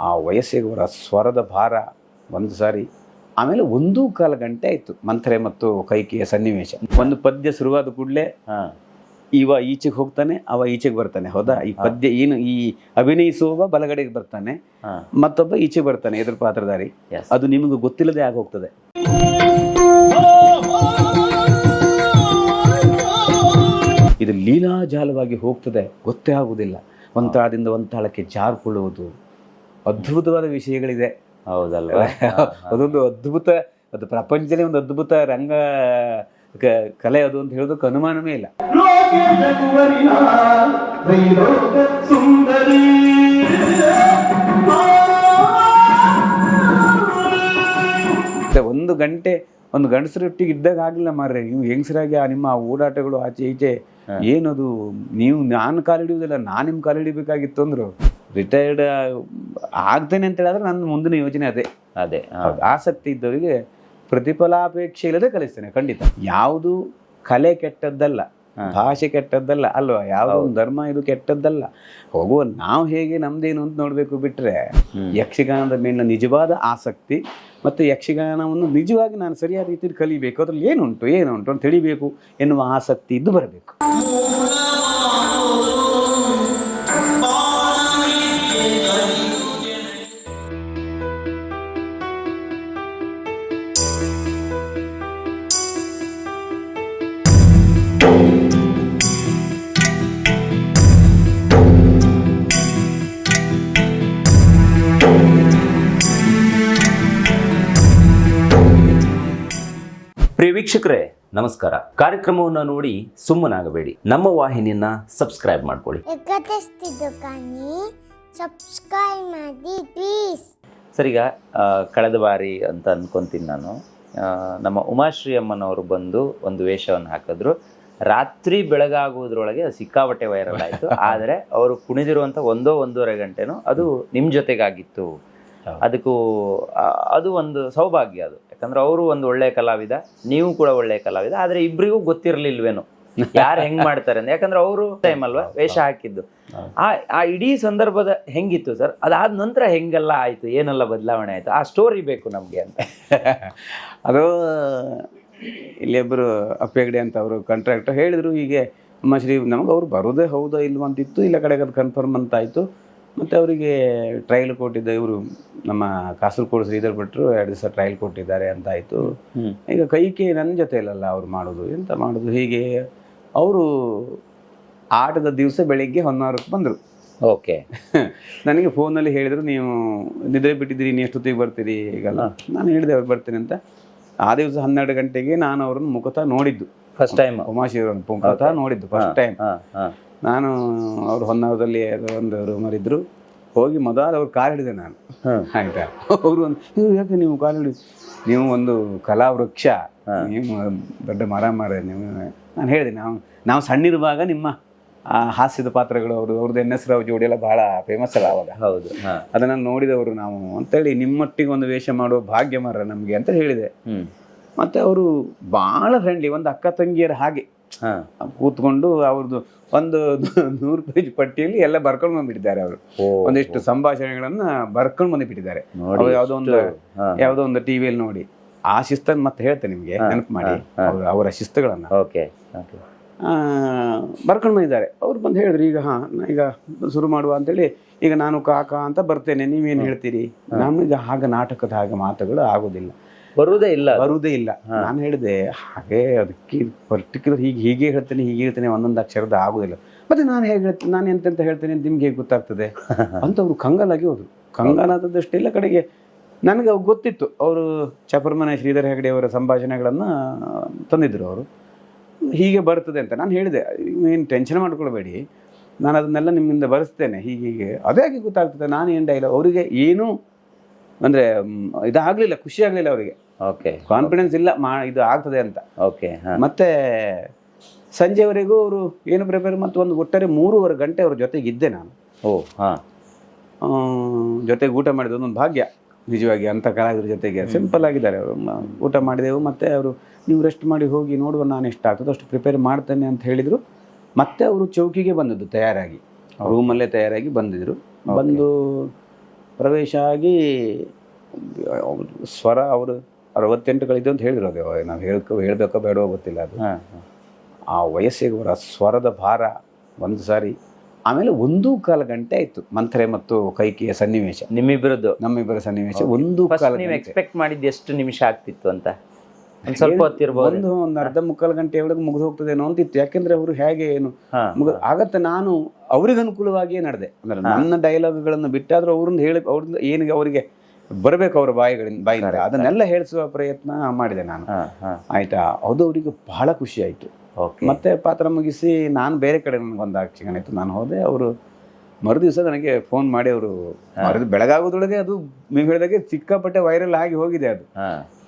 ಆ ವಯಸ್ಸಿಗವರ ಸ್ವರದ ಭಾರ ಒಂದು ಸಾರಿ. ಆಮೇಲೆ ಒಂದೂ ಕಾಲ ಗಂಟೆ ಆಯಿತು. ಮಂತ್ರೆ ಮತ್ತು ಕೈಕೆಯ ಸನ್ನಿವೇಶ. ಒಂದು ಪದ್ಯ ಶುರುವಾದ ಕೂಡಲೇ ಹಾ. ಇವ ಈಚೆಗೆ ಹೋಗ್ತಾನೆ ಅವ ಈಚೆಗೆ ಬರ್ತಾನೆ. ಹೌದಾ? ಈ ಪದ್ಯ ಏನು ಈ ಅಭಿನಯಿಸುವವ ಬಲಗಡೆಗೆ ಬರ್ತಾನೆ ಮತ್ತೊಬ್ಬ ಈಚೆ ಬರ್ತಾನೆ ಎದುರು ಪಾತ್ರಧಾರಿ. ಅದು ನಿಮಗೆ ಗೊತ್ತಿಲ್ಲದೆ ಆಗೋಗ್ತದೆ ಇದು ಲೀಲಾಜಾಲವಾಗಿ ಹೋಗ್ತದೆ ಗೊತ್ತೇ ಆಗುವುದಿಲ್ಲ. ಒಂದು ತಾಳದಿಂದ ಒಂದು ತಾಳಕ್ಕೆ ಜಾರ್ಕೊಳ್ಳುವುದು. ಅದ್ಭುತವಾದ ವಿಷಯಗಳಿದೆ. ಹೌದಲ್ವಾ? ಅದೊಂದು ಅದ್ಭುತ ಅದು ಪ್ರಪಂಚದಲ್ಲಿ ಒಂದು ಅದ್ಭುತ ರಂಗ ಕ- ಕಲೆ ಅದು ಅಂತ ಹೇಳೋದಕ್ಕೆ ಅನುಮಾನವೇ ಇಲ್ಲ. ಒಂದು ಗಂಟೆ ಒಂದು ಗಂಡಸರೊಟ್ಟಿಗೆ ಇದ್ದಾಗ ಆಗಲಿಲ್ಲ ಮಾರ್ರೆ. ನೀವು ಹೆಂಗಸರಾಗಿ ಆ ನಿಮ್ಮ ಆ ಓಡಾಟಗಳು ಆಚೆ ಈಚೆ ಏನದು? ನೀವು ನಾನು ಕಾಲಿಡುವುದಿಲ್ಲ ನಾನು ನಿಮ್ಮ ಕಾಲಿಡಿಬೇಕಾಗಿತ್ತು ಅಂದ್ರು ರಿಟೈರ್ಡ್ ಆಗ್ತೇನೆ ಅಂತ ಹೇಳಿದ್ರೆ ನನ್ನ ಮುಂದಿನ ಯೋಜನೆ ಅದೇ. ಅದೇ. ಆಸಕ್ತಿ ಇದ್ದವರಿಗೆ ಪ್ರತಿಫಲಾಪೇಕ್ಷೆ ಇಲ್ಲದೆ ಕಲಿಸ್ತೇನೆ ಖಂಡಿತ. ಯಾವುದು ಕಲೆ ಕೆಟ್ಟದ್ದಲ್ಲ ಭಾಷೆ ಕೆಟ್ಟದ್ದಲ್ಲ ಅಲ್ವಾ? ಯಾವುದೋ ಒಂದು ಧರ್ಮ ಇದು ಕೆಟ್ಟದ್ದಲ್ಲ. ಹೋಗುವ ನಾವು ಹೇಗೆ ನಮ್ದೇನು ಅಂತ ನೋಡಬೇಕು ಬಿಟ್ರೆ ಯಕ್ಷಗಾನದ ಮೇಲಿನ ನಿಜವಾದ ಆಸಕ್ತಿ ಮತ್ತು ಯಕ್ಷಗಾನವನ್ನು ನಿಜವಾಗಿ ನಾನು ಸರಿಯಾದ ರೀತಿಯಲ್ಲಿ ಕಲಿಬೇಕು ಅದ್ರಲ್ಲಿ ಏನುಂಟು ಏನುಂಟು ಅಂತ ತಿಳಿಬೇಕು ಎನ್ನುವ ಆಸಕ್ತಿ ಇದ್ದು ಬರಬೇಕು. ವೀಕ್ಷಕರೇ ನಮಸ್ಕಾರ. ಕಾರ್ಯಕ್ರಮವನ್ನು ನೋಡಿ ಸುಮ್ಮನಾಗಬೇಡಿ. ನಮ್ಮ ವಾಹಿನಿಯನ್ನ ಸಬ್ಸ್ಕ್ರೈಬ್ ಮಾಡ್ಕೊಳ್ಳಿ. ಸಬ್ಸ್ಕ್ರೈಬ್ ಮಾಡಿ ಪ್ಲೀಸ್ ಸರ್ ಈಗ ಆ, ಕಳೆದ ಬಾರಿ ಅಂತ ಅನ್ಕೊಂತೀನಿ ನಾನು. ಆ, ನಮ್ಮ ಉಮಾಶ್ರೀ ಅಮ್ಮನವರು ಬಂದು ಒಂದು ವೇಷವನ್ನು ಹಾಕಿದ್ರು. ರಾತ್ರಿ ಬೆಳಗಾಗುವುದ್ರೊಳಗೆ ಅದು ಸಿಕ್ಕಾಪಟ್ಟೆ ವೈರಲ್ ಆಯಿತು. ಆದರೆ ಅವರು ಕುಣಿದಿರುವಂಥ ಒಂದೋ ಒಂದೂವರೆ ಗಂಟೆನೂ ಅದು ನಿಮ್ಮ ಜೊತೆಗಾಗಿತ್ತು. ಅದಕ್ಕೂ ಅದು ಒಂದು ಸೌಭಾಗ್ಯ ಅದು. ಯಾಕಂದ್ರೆ ಅವರು ಒಂದು ಒಳ್ಳೆಯ ಕಲಾವಿದ ನೀವು ಕೂಡ ಒಳ್ಳೆಯ ಕಲಾವಿದ ಆದರೆ ಇಬ್ಬರಿಗೂ ಗೊತ್ತಿರಲಿಲ್ವೇನೋ. ಯಾರು ಹೆಂಗ್ ಮಾಡ್ತಾರೆ ಅಂತ. ಯಾಕಂದ್ರೆ ಅವರು ಟೈಮ್ ಅಲ್ವಾ? ವೇಷ ಹಾಕಿದ್ದು. ಆ ಆ ಇಡೀ ಸಂದರ್ಭದ ಹೆಂಗಿತ್ತು ಸರ್? ಅದಾದ ನಂತರ ಹೆಂಗೆಲ್ಲ ಆಯ್ತು? ಏನೆಲ್ಲ ಬದಲಾವಣೆ ಆಯ್ತು? ಆ ಸ್ಟೋರಿ ಬೇಕು ನಮ್ಗೆ ಅಂತ. ಅದು ಇಲ್ಲಿಬ್ಬರು ಅಪ್ಪೆಗಡೆ ಅಂತ ಅವರು ಕಾಂಟ್ರಾಕ್ಟರ್ ಹೇಳಿದ್ರು ಹೀಗೆ ಅಮ್ಮ ಶ್ರೀ ನಮಗೆ ಅವ್ರು ಬರೋದೇ ಹೌದಾ ಇಲ್ವಾ? ಅಂತಿತ್ತು. ಇಲ್ಲ ಕಡೆಗೆ ಅದು ಕನ್ಫರ್ಮ್ ಅಂತ ಆಯಿತು. ಮತ್ತು ಅವರಿಗೆ ಟ್ರಯಲ್ ಕೊಟ್ಟಿದ್ದ ಇವರು ನಮ್ಮ ಕಾಸರಗೋಡು ಶ್ರೀಧರ್ ಭಟ್ರು ಎರಡು ದಿವಸ ಟ್ರಯಲ್ ಕೊಟ್ಟಿದ್ದಾರೆ ಅಂತ ಆಯಿತು. ಈಗ ಕೈಕೆ ನನ್ನ ಜೊತೆ ಇಲ್ಲಲ್ಲ ಅವ್ರು ಮಾಡೋದು. ಎಂತ ಮಾಡೋದು? ಹೀಗೆ ಅವರು ಆಟದ ದಿವಸ ಬೆಳಿಗ್ಗೆ ಹೊನ್ನಾರಕ್ಕೆ ಬಂದರು. ಓಕೆ. ನನಗೆ ಫೋನಲ್ಲಿ ಹೇಳಿದ್ರು ನೀವು ನಿದ್ರೆ ಬಿಟ್ಟಿದ್ದೀರಿ ನೀವು ಎಷ್ಟೊತ್ತಿಗೆ ಬರ್ತೀರಿ? ಈಗಲ್ಲ ನಾನು ಹೇಳಿದೆ ಅವ್ರು ಬರ್ತೀನಿ ಅಂತ. ಆ ದಿವಸ ಹನ್ನೆರಡು ಗಂಟೆಗೆ ನಾನು ಅವ್ರನ್ನ ಮುಖತ ನೋಡಿದ್ದು. ಫಸ್ಟ್ ಟೈಮ್ ಉಮಾಶಿ ಅವರನ್ನು ಮುಖತ ನೋಡಿದ್ದು ಫಸ್ಟ್ ಟೈಮ್ ನಾನು ಅವ್ರು ಹೊನ್ನಾವರದಲ್ಲಿ ಒಂದು ರೂಮಲ್ಲಿದ್ದರು ಹೋಗಿ ಮೊದಲು ಅವ್ರು ಕಾಲು ಹಿಡಿದೆ ನಾನು. ಆಯ್ತಾ? ಅವರು ಒಂದು "ನೀವು ಯಾಕೆ ನೀವು ಕಾಲು ಹಿಡಿದು ನೀವು ಒಂದು ಕಲಾ ವೃಕ್ಷ ನೀವು ದೊಡ್ಡ ಮರ ಮರ ನೀವು ನಾನು ಹೇಳಿದೆ ನಾವು ನಾವು ಸಣ್ಣಿರುವಾಗ ನಿಮ್ಮ ಆ ಹಾಸ್ಯದ ಪಾತ್ರಗಳು ಅವರು ಅವ್ರದ್ದು ಎನ್ ಎಸ್ ರಾವ್ ಜೋಡಿ ಎಲ್ಲ ಬಹಳ ಫೇಮಸ್ ಅಲ್ಲ ಅವಾಗ. ಹೌದು ಅದನ್ನು ನೋಡಿದವರು ನಾವು ಅಂತೇಳಿ ನಿಮ್ಮೊಟ್ಟಿಗೆ ಒಂದು ವೇಷ ಮಾಡುವ ಭಾಗ್ಯ ಮರ ನಮಗೆ ಅಂತ ಹೇಳಿದೆ. ಮತ್ತೆ ಅವರು ಬಹಳ ಫ್ರೆಂಡ್ಲಿ ಒಂದು ಅಕ್ಕ ತಂಗಿಯರ ಹಾಗೆ. ಕೂತ್ಕೊಂಡು ಅವ್ರದ್ದು ಒಂದು ನೂರು ಪೇಜ್ ಪಟ್ಟಿಯಲ್ಲಿ ಎಲ್ಲ ಬರ್ಕೊಂಡು ಬಂದ್ಬಿಟ್ಟಿದ್ದಾರೆ ಅವರು. ಒಂದಿಷ್ಟು ಸಂಭಾಷಣೆಗಳನ್ನ ಬರ್ಕೊಂಡು ಬಂದ್ಬಿಟ್ಟಿದ್ದಾರೆ. ಯಾವುದೋ ಒಂದು. ಯಾವುದೋ ಒಂದು ಟಿವಿಯಲ್ಲಿ ನೋಡಿ. ಆ ಶಿಸ್ತನ್ನು ಮತ್ತೆ ಹೇಳ್ತೇನೆ ನಿಮಗೆ ನೆನಪು ಮಾಡಿ ಅವ್ರ ಶಿಸ್ತುಗಳನ್ನ. ಬರ್ಕೊಂಡು ಬಂದಿದ್ದಾರೆ. ಅವ್ರು ಬಂದು ಹೇಳಿದ್ರು ಈಗ ಹಾ ಈಗ ಶುರು ಮಾಡುವ ಅಂತೇಳಿ ಈಗ ನಾನು ಕಾಕ ಅಂತ ಬರ್ತೇನೆ ನೀವೇನು ಹೇಳ್ತೀರಿ? ನಮಗೆ ಆಗ ನಾಟಕದ ಹಾಗೆ ಮಾತುಗಳು ಆಗೋದಿಲ್ಲ. ಬರುವುದೇ ಇಲ್ಲ ಬರುವುದೇ ಇಲ್ಲ. ನಾನು ಹೇಳಿದೆ ಹಾಗೆ ಅದಕ್ಕೆ ಪರ್ಟಿಕ್ಯುಲರ್ ಹೀಗೆ ಹೀಗೆ ಹೇಳ್ತೇನೆ ಹೀಗೆ ಹೇಳ್ತೇನೆ ಒಂದೊಂದು ಅಕ್ಷರದ ಆಗೋದಿಲ್ಲ. ಮತ್ತೆ ನಾನು ಹೇಗೆ ಹೇಳ್ತೇನೆ ನಾನು ಎಂತೆಂತ ಹೇಳ್ತೇನೆ ನಿಮ್ಗೆ ಹೇಗೆ ಗೊತ್ತಾಗ್ತದೆ? ಅಂತ ಅವರು ಕಂಗಾಲಾಗಿ ಹೋದ್ರು. ಕಂಗಾಲಾದದ್ದಷ್ಟೆಲ್ಲ ಕಡೆಗೆ. ನನಗೆ ಗೊತ್ತಿತ್ತು ಅವರು ಚಪರ್ಮನ ಶ್ರೀಧರ್ ಹೆಗಡೆ ಅವರ ಸಂಭಾಷಣೆಗಳನ್ನು ತಂದಿದ್ರು ಅವರು. ಹೀಗೆ ಬರ್ತದೆ ಅಂತ ನಾನು ಹೇಳಿದೆ ಏನು ಟೆನ್ಷನ್ ಮಾಡ್ಕೊಳ್ಬೇಡಿ. ನಾನು ಅದನ್ನೆಲ್ಲ ನಿಮ್ಮಿಂದ ಬರೆಸ್ತೇನೆ ಹೀಗೆ ಹೀಗೆ. ಅದೇ ಗೊತ್ತಾಗ್ತದೆ ನಾನು ಏನು ಡೈಲಾಗ್ ಅವರಿಗೆ ಏನೂ ಅಂದರೆ ಇದಾಗಲಿಲ್ಲ ಖುಷಿ ಆಗಲಿಲ್ಲ ಅವರಿಗೆ. ಓಕೆ ಕಾನ್ಫಿಡೆನ್ಸ್ ಇಲ್ಲ ಮಾ ಇದು ಆಗ್ತದೆ ಅಂತ. ಓಕೆ. ಮತ್ತೆ ಸಂಜೆವರೆಗೂ ಅವರು ಏನು ಪ್ರಿಪೇರ್ ಮತ್ತು ಒಂದು ಒಟ್ಟಾರೆ ಮೂರುವರೆ ಗಂಟೆ ಅವ್ರ ಜೊತೆಗೆ ಇದ್ದೆ ನಾನು. ಓ ಹಾಂ. ಜೊತೆಗೆ ಊಟ ಮಾಡಿದ ಒಂದೊಂದು ಭಾಗ್ಯ. ನಿಜವಾಗಿ ಅಂಥ ಕಲಾವಿದರ ಜೊತೆಗೆ. ಸಿಂಪಲ್ ಆಗಿದ್ದಾರೆ ಅವರು. ಊಟ ಮಾಡಿದೆವು ಮತ್ತೆ ಅವರು ನೀವು ರೆಸ್ಟ್ ಮಾಡಿ ಹೋಗಿ ನೋಡುವ ನಾನು ಎಷ್ಟು ಆಗ್ತದೆ ಅಷ್ಟು ಪ್ರಿಪೇರ್ ಮಾಡ್ತೇನೆ ಅಂತ ಹೇಳಿದರು. ಮತ್ತೆ ಅವರು ಚೌಕಿಗೆ ಬಂದದ್ದು ತಯಾರಾಗಿ. ರೂಮಲ್ಲೇ ತಯಾರಾಗಿ ಬಂದಿದ್ದರು ಬಂದು ಪ್ರವೇಶ ಆಗಿ ಸ್ವರ ಅವರು ಅರವತ್ತೆಂಟುಗಳಿದೆ ಅಂತ ಹೇಳಿರೋದು ನಾವು ಹೇಳ್ಕೊ ಹೇಳ್ಬೇಕೋ ಬೇಡವೋ ಗೊತ್ತಿಲ್ಲ ಅದು. ಆ ವಯಸ್ಸಿಗೆ ಅವರ ಸ್ವರದ ಭಾರ ಒಂದು ಸಾರಿ. ಆಮೇಲೆ ಒಂದೂ ಕಾಲ ಗಂಟೆ ಆಯ್ತು. ಮಂತ್ರೆ ಮತ್ತು ಕೈಕಿಯ ಸನ್ನಿವೇಶ. ನಿಮ್ಮಿಬ್ಬರದ್ದು ನಮ್ಮಿಬ್ಬರ ಸನ್ನಿವೇಶ. ಒಂದು ಕಾಲ ನೀವು ಎಕ್ಸ್ಪೆಕ್ಟ್ ಮಾಡಿದ್ದು ಎಷ್ಟು ನಿಮಿಷ ಆಗ್ತಿತ್ತು ಅಂತ? ಸ್ವಲ್ಪ ಹೊತ್ತಿರ್ಬೋದು ಒಂದು ಒಂದು ಅರ್ಧ ಮುಕ್ಕಾಲು ಗಂಟೆ ಒಳಗೆ ಮುಗಿದು ಹೋಗ್ತದೇನೋ ಅಂತಿತ್ತು. ಯಾಕೆಂದ್ರೆ ಅವರು ಹೇಗೆ ಏನು ಮುಗ ಆಗತ್ತೆ ನಾನು ಅವ್ರಿಗೆ ಅನುಕೂಲವಾಗಿಯೇ ನಡೆದೆ. ಅಂದ್ರೆ ನನ್ನ ಡೈಲಾಗ್ಗಳನ್ನು ಬಿಟ್ಟಾದ್ರೂ ಅವ್ರನ್ನ ಹೇಳಿ ಅವ್ರಿಂದ ಏನಿಗೆ ಅವರಿಗೆ ಬರಬೇಕು ಅವ್ರ ಬಾಯಿಗಳಿಂದ ಬಾಯಿಂದ ಅದನ್ನೆಲ್ಲ ಹೇಳಿಸುವ ಪ್ರಯತ್ನ ಮಾಡಿದೆ ನಾನು. ಆಯ್ತಾ? ಅದು ಅವರಿಗೆ ಬಹಳ ಖುಷಿ ಆಯಿತು. ಮತ್ತೆ ಪಾತ್ರ ಮುಗಿಸಿ ನಾನು ಬೇರೆ ಕಡೆ ನನಗೆ ಒಂದು ಇತ್ತು ಆಯ್ತು. ನಾನು ಹೋದೆ ಅವರು ಮರುದಿವಸ ನನಗೆ ಫೋನ್ ಮಾಡಿ ಅವರು ಬೆಳಗಾಗೋದೊಳಗೆ ಬೆಳಗಾಗೋದ್ರೊಳಗೆ ಅದು ನೀವು ಹೇಳಿದಾಗೆ ಸಿಕ್ಕಾಪಟ್ಟೆ ವೈರಲ್ ಆಗಿ ಹೋಗಿದೆ ಅದು.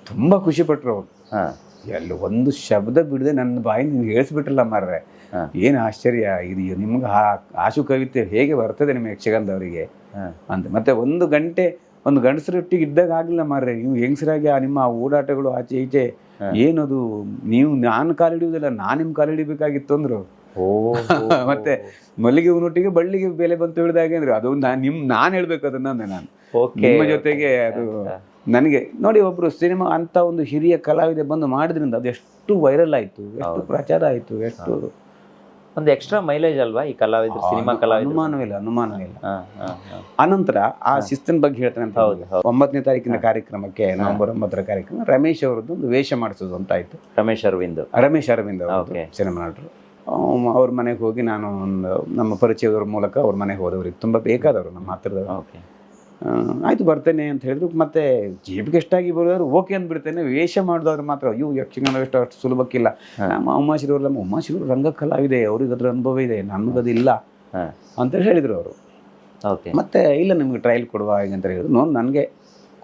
ತುಂಬ ಖುಷಿ ಪಟ್ರು ಅವರು. ಎಲ್ಲ ಒಂದು ಶಬ್ದ ಬಿಡದೆ ನನ್ನ ಬಾಯಿ ನೀವು ಹೇಳಿಸ್ಬಿಟ್ರಲ್ಲ ಮಾರ್ರೆ. ಏನು ಆಶ್ಚರ್ಯ ಇದು ನಿಮ್ಗೆ ಆ ಆಶು ಕವಿತೆ ಹೇಗೆ ಬರ್ತದೆ ನಿಮ್ಮ ಯಕ್ಷಗಾನದವರಿಗೆ? ಅವರಿಗೆ ಅಂತ. ಮತ್ತೆ ಒಂದು ಗಂಟೆ ಒಂದು ಗಂಡಸರೊಟ್ಟಿಗೆ ಇದ್ದಾಗ ಆಗಿಲ್ಲ ಮಾರ್ರೆ. ನೀವು ಹೆಂಗಸರಾಗಿ ಆ ನಿಮ್ಮ ಆ ಓಡಾಟಗಳು ಆಚೆ ಈಚೆ ಏನದು? ನೀವು ನಾನು ಕಾಲಿಡಿಯೋದಿಲ್ಲ ನಾನು ನಿಮ್ ಕಾಲಿಡಿಬೇಕಾಗಿತ್ತು ಅಂದ್ರು. ಓ ಮತ್ತೆ ಮಲ್ಲಿಗೆ ಹೂನೊಟ್ಟಿಗೆ ಬಳ್ಳಿಗೆ ಬೆಲೆ ಬಂತು ಹೇಳಿದಾಗೆ ಅಂದ್ರೆ. ಅದು ನಿಮ್ ನಾನು ಹೇಳ್ಬೇಕು ಅದನ್ನ ಅಂದೆ ನಾನು. ನಿಮ್ಮ ಜೊತೆಗೆ ಅದು ನನಗೆ ನೋಡಿ ಒಬ್ರು ಸಿನಿಮಾ ಅಂತ ಒಂದು ಹಿರಿಯ ಕಲಾವಿದೆ ಬಂದು ಮಾಡಿದ್ರಿಂದ ಅದು ಎಷ್ಟು ವೈರಲ್ ಆಯ್ತು ಎಷ್ಟು ಪ್ರಚಾರ ಆಯ್ತು ಎಷ್ಟು ಒಂದು ಎಕ್ಸ್ಟ್ರಾ ಮೈಲೇಜ್ ಅಲ್ವಾ ಈ ಕಲಾವಿದ್ರು ಸಿನಿಮಾ ಕಲಾವಿದ್ರು? ಅನುಮಾನವಿಲ್ಲ ಅನುಮಾನವಿಲ್ಲ ಅನುಮಾನವೂ ಇಲ್ಲ. ಹಾ ಅನಂತರ ಆ ಶಿಸ್ತಿನ ಬಗ್ಗೆ ಹೇಳ್ತಾನೆ ಅಂತ. ಒಂಬತ್ತನೇ ತಾರೀಕಿನ ಕಾರ್ಯಕ್ರಮಕ್ಕೆ ನವೆಂಬರ್ ಒಂಬತ್ತರ ಕಾರ್ಯಕ್ರಮ ರಮೇಶ್ ಅವರದ್ದು ಒಂದು ವೇಷ ಮಾಡಿಸೋದು ಅಂತ ಆಯ್ತು. ರಮೇಶ್ ಅರವಿಂದ್. ರಮೇಶ್ ಅರವಿಂದ್ ಅವರು ಸಿನಿಮಾ ನಟರು. ಅವ್ರ ಮನೆಗೆ ಹೋಗಿ ನಾನು ಒಂದು ನಮ್ಮ ಪರಿಚಯದವ್ರ ಮೂಲಕ ಅವ್ರ ಮನೆಗೆ ಹೋದವ್ರಿಗೆ ತುಂಬ ಬೇಕಾದವರು ನಮ್ಮ ಹತ್ತಿರದವರು. ಆಯ್ತು ಬರ್ತೇನೆ ಅಂತ ಹೇಳಿದ್ರು. ಮತ್ತೆ ಜೇಬಿಗೆ ಎಷ್ಟಾಗಿ ಬರೋದಾದ್ರು ಓಕೆ ಅಂದ್ಬಿಡ್ತೇನೆ. ವೇಷ ಮಾಡಿದವ್ರು ಮಾತ್ರ ಅಯ್ಯೋ ಯಕ್ಷಗಾನ ಎಷ್ಟು ಅಷ್ಟು ಸುಲಭಕ್ಕಿಲ್ಲ. ನಮ್ಮ ಉಮಾಶಿರವ್ರು ನಮ್ಮ ಉಮಾಶಿರವ್ರು ರಂಗ ಕಲಾವಿದೆ ಅವ್ರಿಗೆ ಅದ್ರ ಅನುಭವ ಇದೆ ನಮಗದಿಲ್ಲ ಅದಿಲ್ಲ ಅಂತ ಹೇಳಿದ್ರು ಅವರು. ಓಕೆ. ಮತ್ತೆ ಇಲ್ಲ ನಿಮ್ಗೆ ಟ್ರಯಲ್ ಕೊಡುವ ಹಾಗೆ ಅಂತ ಹೇಳಿದ್ರು. ನೋಡಿ ನನಗೆ